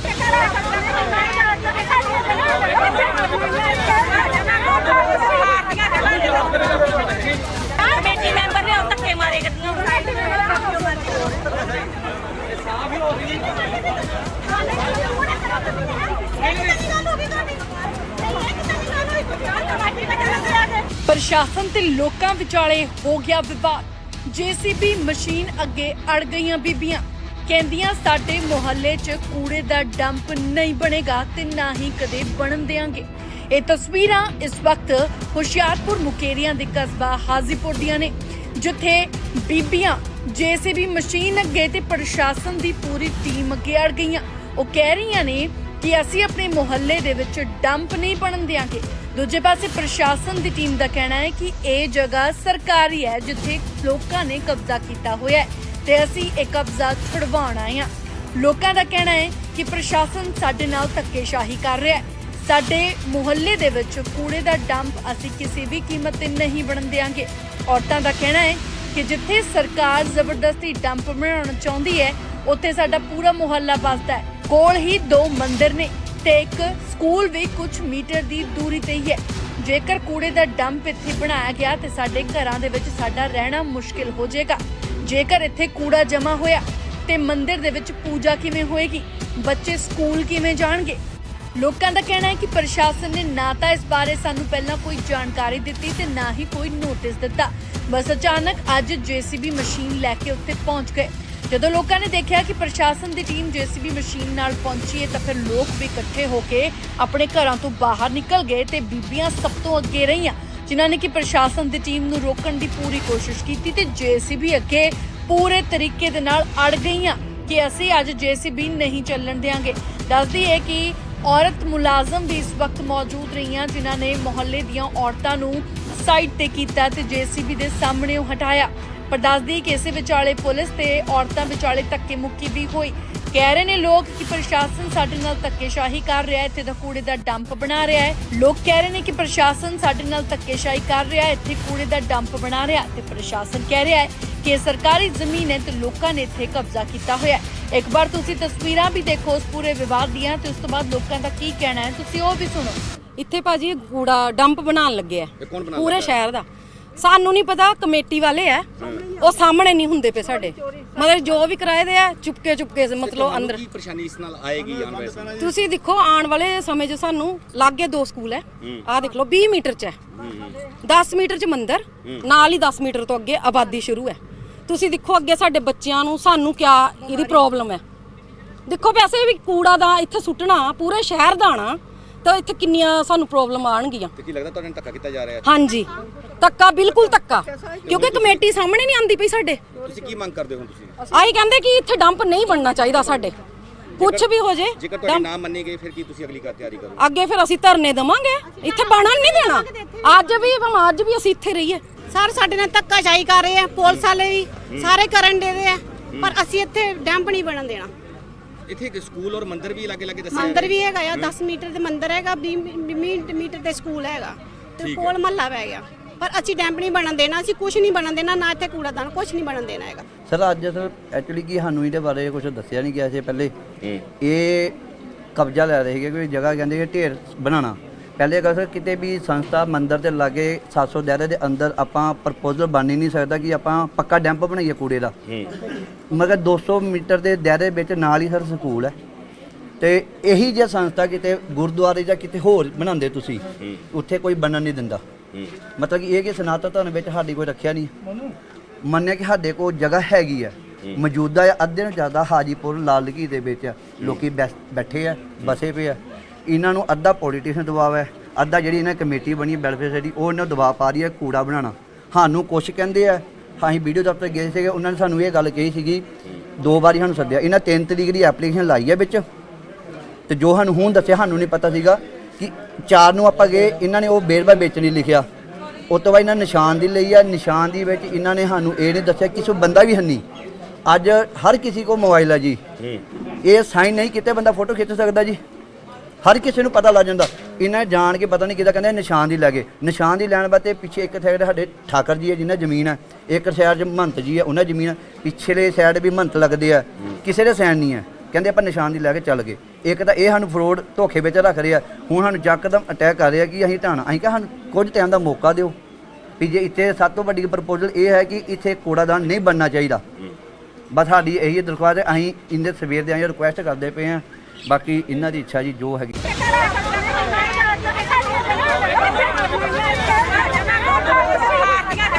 [SPEAKER 1] ਪ੍ਰਸ਼ਾਸਨ ਤੇ ਲੋਕਾਂ ਵਿਚਾਲੇ ਹੋ ਗਿਆ ਵਿਵਾਦ। ਜੀਸੀਬੀ ਮਸ਼ੀਨ ਅੱਗੇ ਅੜ ਗਈਆਂ ਬੀਬੀਆਂ। ਕਹਿੰਦੀਆਂ, ਸਾਡੇ ਮੁਹੱਲੇ 'ਚ ਕੂੜੇ ਦਾ ਡੰਪ ਨਹੀਂ ਬਣੇਗਾ ਤੇ ਨਾ ਹੀ ਕਦੇ ਬਣਨ ਦੇਾਂਗੇ ਇਹ ਤਸਵੀਰਾਂ ਇਸ ਵਕਤ ਹੁਸ਼ਿਆਰਪੁਰ ਮੁਕੇਰੀਆਂ ਦੇ ਕਸਬਾ ਹਾਜ਼ੀਪੁਰ ਦੀਆਂ ਨੇ, ਜਿੱਥੇ ਬੀਬੀਆਂ ਜੀਸੀਬੀ ਮਸ਼ੀਨ ਅੱਗੇ ਤੇ ਪ੍ਰਸ਼ਾਸਨ ਦੀ ਪੂਰੀ ਟੀਮ ਅੱਗੇ ਅੜ ਗਈਆਂ। ਉਹ ਕਹਿ ਰਹੀਆਂ ਨੇ ਕਿ ਅਸੀਂ ਆਪਣੇ ਮੁਹੱਲੇ ਦੇ ਵਿੱਚ ਡੰਪ ਨਹੀਂ ਬਣਨ ਦਿਆਂਗੇ। ਦੂਜੇ ਪਾਸੇ ਪ੍ਰਸ਼ਾਸਨ ਦੀ ਟੀਮ ਦਾ ਕਹਿਣਾ ਹੈ ਕਿ ਇਹ ਜਗ੍ਹਾ ਸਰਕਾਰੀ ਹੈ, ਜਿੱਥੇ ਲੋਕਾਂ ਨੇ ਕਬਜ਼ਾ ਕੀਤਾ ਹੋਇਆ ਹੈ। ਤੇ ਅਸੀਂ ਇਹ ਕਬਜ਼ਾ ਛੁਡਵਾਉਣ ਆਏ ਹਾਂ। ਲੋਕਾਂ ਦਾ ਕਹਿਣਾ ਹੈ ਕਿ ਪ੍ਰਸ਼ਾਸਨ ਸਾਡੇ ਨਾਲ ਧੱਕੇਸ਼ਾਹੀ ਕਰ ਰਿਹਾ ਹੈ। ਸਾਡੇ ਮੁਹੱਲੇ ਦੇ ਵਿੱਚ ਕੂੜੇ ਦਾ ਡੰਪ ਅਸੀਂ ਕਿਸੇ ਵੀ ਕੀਮਤ ਤੇ ਨਹੀਂ ਬਣਨ ਦਿਆਂਗੇ। ਔਰਤਾਂ ਦਾ ਕਹਿਣਾ ਹੈ ਕਿ ਜਿੱਥੇ ਸਰਕਾਰ ਜ਼ਬਰਦਸਤੀ ਡੰਪ ਬਣਾਉਣਾ ਚਾਹੁੰਦੀ ਹੈ, ਉੱਥੇ ਸਾਡਾ ਪੂਰਾ ਮੁਹੱਲਾ ਵੱਸਦਾ ਹੈ। ਕੋਲ ਹੀ ਦੋ ਮੰਦਿਰ ਨੇ ਤੇ ਇੱਕ ਸਕੂਲ ਵੀ ਕੁਝ ਮੀਟਰ ਦੀ ਦੂਰੀ ਤੇ ਹੀ ਹੈ। ਜੇਕਰ ਕੂੜੇ ਦਾ ਡੰਪ ਇੱਥੇ ਬਣਾਇਆ ਗਿਆ ਤੇ ਸਾਡੇ ਘਰਾਂ ਦੇ ਵਿੱਚ ਸਾਡਾ ਰਹਿਣਾ ਮੁਸ਼ਕਿਲ ਹੋ ਜਾਏਗਾ। ਜੇਕਰ ਇੱਥੇ ਕੂੜਾ ਜਮ੍ਹਾਂ ਹੋਇਆ, ਤੇ ਮੰਦਿਰ ਦੇ ਵਿੱਚ ਪੂਜਾ ਕਿਵੇਂ ਹੋਏਗੀ? ਬੱਚੇ ਸਕੂਲ ਕਿਵੇਂ ਜਾਣਗੇ? ਲੋਕਾਂ ਦਾ ਕਹਿਣਾ ਹੈ ਕਿ ਪ੍ਰਸ਼ਾਸਨ ਨੇ ਨਾ ਤਾਂ ਇਸ ਬਾਰੇ ਸਾਨੂੰ ਪਹਿਲਾਂ ਕੋਈ ਜਾਣਕਾਰੀ ਦਿੱਤੀ ਤੇ ਨਾ ਹੀ ਕੋਈ ਨੋਟਿਸ ਦਿੱਤਾ। ਬਸ ਅਚਾਨਕ ਅੱਜ ਜੀਸੀਬੀ ਮਸ਼ੀਨ ਲੈ ਕੇ ਉੱਥੇ ਪਹੁੰਚ ਗਏ। ਜਦੋਂ ਲੋਕਾਂ ਨੇ ਦੇਖਿਆ ਕਿ ਪ੍ਰਸ਼ਾਸਨ ਦੀ ਟੀਮ ਜੀਸੀਬੀ ਮਸ਼ੀਨ ਨਾਲ ਪਹੁੰਚੀ ਹੈ, ਤਾਂ ਫਿਰ ਲੋਕ ਵੀ ਇਕੱਠੇ ਹੋ ਕੇ ਆਪਣੇ ਘਰਾਂ ਤੋਂ ਬਾਹਰ ਨਿਕਲ ਗਏ ਤੇ ਬੀਬੀਆਂ ਸਭ ਤੋਂ ਅੱਗੇ ਰਹੀਆਂ। ਜਿਨ੍ਹਾਂ ਨੇ ਕਿ ਪ੍ਰਸ਼ਾਸਨ ਦੀ ਟੀਮ ਨੂੰ ਰੋਕਣ ਦੀ ਪੂਰੀ ਕੋਸ਼ਿਸ਼ ਕੀਤੀ ਤੇ ਜੀਸੀਬੀ ਅੱਗੇ ਪੂਰੇ ਤਰੀਕੇ ਦੇ ਨਾਲ ਅੜ ਗਈਆਂ ਕਿ ਅਸੀਂ ਅੱਜ ਜੀਸੀਬੀ ਨਹੀਂ ਚੱਲਣ ਦੇਵਾਂਗੇ ਦੱਸਦੀ ਹੈ ਕਿ ਔਰਤ ਮੁਲਾਜ਼ਮ ਵੀ ਇਸ ਵਕਤ ਮੌਜੂਦ ਰਹੀਆਂ ਜਿਨ੍ਹਾਂ ਨੇ ਮੁਹੱਲੇ ਦੀਆਂ ਔਰਤਾਂ ਨੂੰ ਸਾਈਡ ਤੇ ਕੀਤਾ ਤੇ ਜੀਸੀਬੀ ਦੇ ਸਾਹਮਣੇ ਉਹ ਹਟਾਇਆ। ਪਰ ਦੱਸਦੀ ਕਿ ਇਸੇ ਵਿਚਾਲੇ ਪੁਲਿਸ ਤੇ ਔਰਤਾਂ ਵਿਚਾਲੇ ਧੱਕੇ ਮੁੱਕੀ ਵੀ ਹੋਈ। ਕਹਿ ਰਹੇ ਨੇ ਲੋਕ ਕਿ ਪ੍ਰਸ਼ਾਸਨ ਸਾਡੇ ਨਾਲ ਧੱਕੇਸ਼ਾਹੀ ਕਰ ਰਿਹਾ ਹੈ ਇੱਥੇ ਦਾ ਕੂੜੇ ਦਾ ਡੰਪ ਬਣਾ ਰਿਹਾ ਹੈ। ਲੋਕ ਕਹਿ ਰਹੇ ਨੇ ਕਿ ਪ੍ਰਸ਼ਾਸਨ ਸਾਡੇ ਨਾਲ ਧੱਕੇਸ਼ਾਹੀ ਕਰ ਰਿਹਾ ਹੈ ਇੱਥੇ ਕੂੜੇ ਦਾ ਡੰਪ ਬਣਾ ਰਿਹਾ ਤੇ ਪ੍ਰਸ਼ਾਸਨ ਕਹਿ ਰਿਹਾ ਹੈ ਕਿ ਸਰਕਾਰੀ ਜ਼ਮੀਨ ਹੈ ਤੇ ਲੋਕਾਂ ਨੇ ਇੱਥੇ ਕਬਜ਼ਾ ਕੀਤਾ ਹੋਇਆ ਹੈ। ਇੱਕ ਵਾਰ ਤੁਸੀਂ ਤਸਵੀਰਾਂ ਵੀ ਦੇਖੋ ਉਸ ਪੂਰੇ ਵਿਵਾਦ ਦੀਆਂ ਤੇ ਉਸ ਤੋਂ ਬਾਅਦ ਲੋਕਾਂ ਦਾ ਕੀ ਕਹਿਣਾ ਹੈ ਤੁਸੀਂ ਉਹ ਵੀ ਸੁਣੋ।
[SPEAKER 2] ਇੱਥੇ ਭਾਜੀ ਇਹ ਕੂੜਾ ਡੰਪ ਬਣਾਉਣ ਲੱਗੇ ਆ
[SPEAKER 3] ਇਹ ਕੌਣ
[SPEAKER 2] ਪੂਰੇ? ਸ਼ਹਿਰ ਦਾ। ਸਾਨੂੰ ਨਹੀਂ ਪਤਾ ਕਮੇਟੀ ਵਾਲੇ ਆ। ਉਹ ਸਾਹਮਣੇ ਨਹੀਂ ਹੁੰਦੇ ਪਏ ਸਾਡੇ। ਮਤਲਬ ਜੋ ਵੀ ਕਿਰਾਏ ਦੇ ਆ ਚੁਪਕੇ ਚੁਪਕੇ ਸੇ ਮਤਲਬ ਅੰਦਰ।
[SPEAKER 3] ਕੀ ਪਰੇਸ਼ਾਨੀ ਇਸ ਨਾਲ ਆਏਗੀ ਆਉਣ ਵਾਲੇ?
[SPEAKER 2] ਤੁਸੀਂ ਦੇਖੋ ਆਉਣ ਵਾਲੇ ਸਮੇਂ 'ਚ ਸਾਨੂੰ ਲਾਗੇ ਦੋ ਸਕੂਲ ਹੈ। ਆਹ ਦੇਖ ਲਓ 20 ਮੀਟਰ 'ਚ ਹੈ 10 ਮੀਟਰ 'ਚ ਮੰਦਰ ਨਾਲ ਹੀ 10 ਮੀਟਰ ਤੋਂ ਅੱਗੇ ਆਬਾਦੀ ਸ਼ੁਰੂ ਹੈ ਤੁਸੀਂ ਦੇਖੋ ਅੱਗੇ ਸਾਡੇ ਬੱਚਿਆਂ ਨੂੰ ਸਾਨੂੰ ਕਿਆ ਇਹਦੀ ਪ੍ਰੋਬਲਮ ਹੈ ਦੇਖੋ ਵੈਸੇ ਵੀ ਕੂੜਾ ਦਾ ਇੱਥੇ ਸੁੱਟਣਾ ਪੂਰੇ ਸ਼ਹਿਰ ਦਾ ਆਣਾ ਤਾਂ ਇੱਥੇ ਕਿੰਨੀਆਂ ਸਾਨੂੰ ਪ੍ਰੋਬਲਮ ਆਣਗੀਆਂ
[SPEAKER 3] ਤੇ ਕੀ ਲੱਗਦਾ ਤੁਹਾਡੇ ਨਾਲ ਧੱਕਾ ਕੀਤਾ ਜਾ ਰਿਹਾ ਹੈ?
[SPEAKER 2] ਹਾਂਜੀ। ਧੱਕਾ ਬਿਲਕੁਲ ਧੱਕਾ। ਕਿਉਂਕਿ ਕਮੇਟੀ ਸਾਹਮਣੇ ਨਹੀਂ ਆਂਦੀ ਪਈ ਸਾਡੇ।
[SPEAKER 3] ਤੁਸੀਂ ਕੀ ਮੰਗ ਕਰਦੇ ਹੋ ਹੁਣ ਤੁਸੀਂ?
[SPEAKER 2] ਆਈ ਕਹਿੰਦੇ ਕਿ ਇੱਥੇ ਡੰਪ ਨਹੀਂ ਬਣਨਾ ਚਾਹੀਦਾ ਸਾਡੇ। ਕੁਝ ਵੀ ਹੋ ਜੇ
[SPEAKER 3] ਜੇਕਰ ਤੁਹਾਡੀ ਨਾ ਮੰਨੀ ਗਈ ਫਿਰ ਕੀ ਤੁਸੀਂ ਅਗਲੀ ਕਾਰ ਤਿਆਰੀ ਕਰੋਗੇ?
[SPEAKER 2] ਅੱਗੇ ਫਿਰ ਅਸੀਂ ਧਰਨੇ ਦਵਾਂਗੇ। ਇੱਥੇ ਬਣਨ ਨਹੀਂ ਦੇਣਾ। ਅੱਜ ਵੀ ਭਾਵੇਂ ਅੱਜ ਵੀ ਅਸੀਂ ਇੱਥੇ ਰਹੀਏ।
[SPEAKER 4] ਸਰ ਸਾਡੇ ਨਾਲ ਧੱਕਾਸ਼ਾਹੀ ਕਰ ਰਹੇ ਆ ਪੁਲਿਸ ਵਾਲੇ ਵੀ ਸਾਰੇ ਕਰਨ ਦੇ ਰਹੇ ਆ। ਪਰ ਅਸੀਂ ਇੱਥੇ ਡੈਂਪ ਨਹੀਂ ਬਣਨ ਦੇਣਾ।
[SPEAKER 3] ਇੱਥੇ ਇੱਕ ਸਕੂਲ ਔਰ ਮੰਦਿਰ ਵੀ ਲਾਗੇ ਲਾਗੇ ਦੱਸਿਆ
[SPEAKER 4] ਮੰਦਿਰ ਵੀ ਹੈਗਾ ਆ 10 ਮੀਟਰ ਦੇ ਮੰਦਿਰ ਹੈਗਾ 20 ਮੀਟਰ ਤੇ ਸਕੂਲ ਹੈਗਾ। ਤੇ ਕੋਲ ਮਹੱਲਾ ਪੈ ਗਿਆ। ਪਰ ਅਸੀਂ ਡੈਂਪ ਨਹੀਂ ਬਣਨ ਦੇਣਾ ਅਸੀਂ ਕੁਝ ਨਹੀਂ ਬਣਨ ਦੇਣਾ ਨਾ ਇੱਥੇ ਕੂੜਾਦਾਨ ਕੁਝ ਨਹੀਂ ਬਣਨ ਦੇਣਾ ਹੈਗਾ।
[SPEAKER 5] ਸਰ ਅੱਜ ਸਰ ਐਕਚੁਅਲੀ ਕੀ ਸਾਨੂੰ ਇਹਦੇ ਬਾਰੇ ਕੁਝ ਦੱਸਿਆ ਨਹੀਂ ਗਿਆ ਸੀ ਪਹਿਲੇ? ਇਹ ਕਬਜ਼ਾ ਲੈ ਰਹੇ ਸੀਗੇ ਕੋਈ ਜਗ੍ਹਾ ਕਹਿੰਦੇ ਕਿ ਢੇਰ ਬਣਾਉਣਾ। ਪਹਿਲੇ ਅਗਰ ਸਰ ਕਿਤੇ ਵੀ ਸੰਸਥਾ ਮੰਦਿਰ ਦੇ ਲਾਗੇ 700 ਦਾਇਰੇ ਦੇ ਅੰਦਰ ਆਪਾਂ ਪ੍ਰਪੋਜ਼ਲ ਬਣ ਹੀ ਨਹੀਂ ਸਕਦਾ ਕਿ ਆਪਾਂ ਪੱਕਾ ਡੈਂਪ ਬਣਾਈਏ ਕੂੜੇ ਦਾ। ਮਗਰ 200 ਮੀਟਰ ਦੇ ਦਾਇਰੇ ਵਿੱਚ ਨਾਲ ਹੀ ਸਰ ਸਕੂਲ ਹੈ। ਤੇ ਇਹੀ ਜੇ ਸੰਸਥਾ ਕਿਤੇ ਗੁਰਦੁਆਰੇ ਜਾਂ ਕਿਤੇ ਹੋਰ ਬਣਾਉਂਦੇ ਤੁਸੀਂ ਉੱਥੇ ਕੋਈ ਬਣਨ ਨਹੀਂ ਦਿੰਦਾ। ਮਤਲਬ ਕਿ ਇਹ ਕਿ ਸਨਾਤਨ ਧਰਮ ਵਿੱਚ ਸਾਡੀ ਕੋਈ ਰੱਖਿਆ ਨਹੀਂ। ਮੰਨਿਆ ਕਿ ਸਾਡੇ ਕੋਲ ਜਗ੍ਹਾ ਹੈਗੀ ਹੈ। ਮੌਜੂਦਾ ਆ ਅੱਧੇ ਨੂੰ ਜ਼ਿਆਦਾ ਹਾਜੀਪੁਰ ਲਾਲਕੀ ਦੇ ਵਿੱਚ ਆ। ਲੋਕੀ ਬੈਸ- ਬੈਠੇ ਆ ਬਸੇ ਪਏ ਆ। ਇਹਨਾਂ ਨੂੰ ਅੱਧਾ ਪੋਲੀਟੀਸ਼ਨ ਦਬਾਅ ਹੈ ਅੱਧਾ ਜਿਹੜੀ ਇਹਨਾਂ ਕਮੇਟੀ ਬਣੀ ਵੈਲਫੇਅਰ ਸੋਸਾਇਟੀ ਉਹ ਇਹਨਾਂ ਨੂੰ ਦਬਾਅ ਪਾ ਰਹੀ ਹੈ ਕੂੜਾ ਬਣਾਉਣਾ। ਸਾਨੂੰ ਕੁਛ ਕਹਿੰਦੇ ਆ ਅਸੀਂ ਵੀਡੀਓ ਦਫ਼ਤਰ ਗਏ ਸੀਗੇ ਉਹਨਾਂ ਨੇ ਸਾਨੂੰ ਇਹ ਗੱਲ ਕਹੀ ਸੀਗੀ ਦੋ ਵਾਰੀ ਸਾਨੂੰ ਸੱਦਿਆ। ਇਹਨਾਂ 3 ਤਰੀਕ ਦੀ ਐਪਲੀਕੇਸ਼ਨ ਲਾਈ ਹੈ ਵਿੱਚ। ਤੇ ਜੋ ਸਾਨੂੰ ਹੁਣ ਦੱਸਿਆ ਸਾਨੂੰ ਨਹੀਂ ਪਤਾ ਸੀਗਾ ਕਿ ਚਾਰ ਨੂੰ ਆਪਾਂ ਗਏ ਇਹਨਾਂ ਨੇ ਉਹ ਬੇਰਵਾ ਵੇਚਣੀ ਲਿਖਿਆ। ਉਸ ਤੋਂ ਬਾਅਦ ਇਹਨਾਂ ਨਿਸ਼ਾਨ ਦੀ ਲਈ ਆ ਨਿਸ਼ਾਨ ਦੀ ਵਿੱਚ ਇਹਨਾਂ ਨੇ ਸਾਨੂੰ ਇਹ ਨਹੀਂ ਦੱਸਿਆ ਕਿਸੇ ਬੰਦਾ ਵੀ ਹੰਨੀ ਅੱਜ ਹਰ ਕਿਸੇ ਕੋ ਮੋਬਾਈਲ ਆ ਜੀ। ਇਹ ਸਾਈਨ ਨਹੀਂ ਕਿਤੇ ਬੰਦਾ ਫੋਟੋ ਖਿੱਚ ਸਕਦਾ ਜੀ। ਹਰ ਕਿਸੇ ਨੂੰ ਪਤਾ ਲੱਗ ਜਾਂਦਾ। ਇਹਨਾਂ ਜਾਣ ਕੇ ਪਤਾ ਨਹੀਂ ਕਿਹਦਾ ਕਹਿੰਦੇ ਨਿਸ਼ਾਨ ਦੀ ਲੱਗੇ ਨਿਸ਼ਾਨ ਦੀ ਲੈਣ ਵਾਸਤੇ ਪਿੱਛੇ ਇੱਕ ਸਾਈਡ ਸਾਡੇ ਠਾਕਰ ਜੀ ਹੈ ਜਿਨ੍ਹਾਂ ਜ਼ਮੀਨ ਹੈ। ਇੱਕ ਸਾਈਡ 'ਚ ਮਹੰਤ ਜੀ ਹੈ, ਉਹਨਾਂ ਜ਼ਮੀਨ ਹੈ। ਪਿਛਲੇ ਸਾਈਡ ਵੀ ਮਹੰਤ ਲੱਗਦੇ ਆ। ਕਿਸੇ ਦੇ ਸਾਈਨ ਨਹੀਂ ਹੈ। ਕਹਿੰਦੇ ਆਪਾਂ ਨਿਸ਼ਾਨ ਦੀ ਲੈ ਕੇ ਚੱਲ ਗਏ। ਇੱਕ ਤਾਂ ਇਹ ਸਾਨੂੰ ਫਰੋਡ ਧੋਖੇ ਵਿੱਚ ਰੱਖ ਰਿਹਾ। ਹੁਣ ਸਾਨੂੰ ਯਕਦਮ ਅਟੈਕ ਕਰ ਰਿਹਾ ਕਿ ਅਸੀਂ ਢਾਣਾ ਅਸੀਂ ਕਿਹਾ ਸਾਨੂੰ ਕੁਝ ਟਾਈਮ ਦਾ ਮੌਕਾ ਦਿਓ। ਵੀ ਜੇ ਇੱਥੇ ਸਭ ਤੋਂ ਵੱਡੀ ਪ੍ਰਪੋਜ਼ਲ ਇਹ ਹੈ ਕਿ ਇੱਥੇ ਕੂੜਾਦਾਨ ਨਹੀਂ ਬਣਨਾ ਚਾਹੀਦਾ। ਬਸ ਸਾਡੀ ਇਹੀ ਦਰਖਾਸਤ ਹੈ, ਅਸੀਂ ਇਹਦੇ ਸਵੇਰ ਦੇ ਆਏ ਰਿਕੁਐਸਟ ਕਰਦੇ ਪਏ ਆ ਬਾਕੀ ਇਹਨਾਂ ਦੀ ਇੱਛਾ ਜੀ ਜੋ ਹੈਗੀ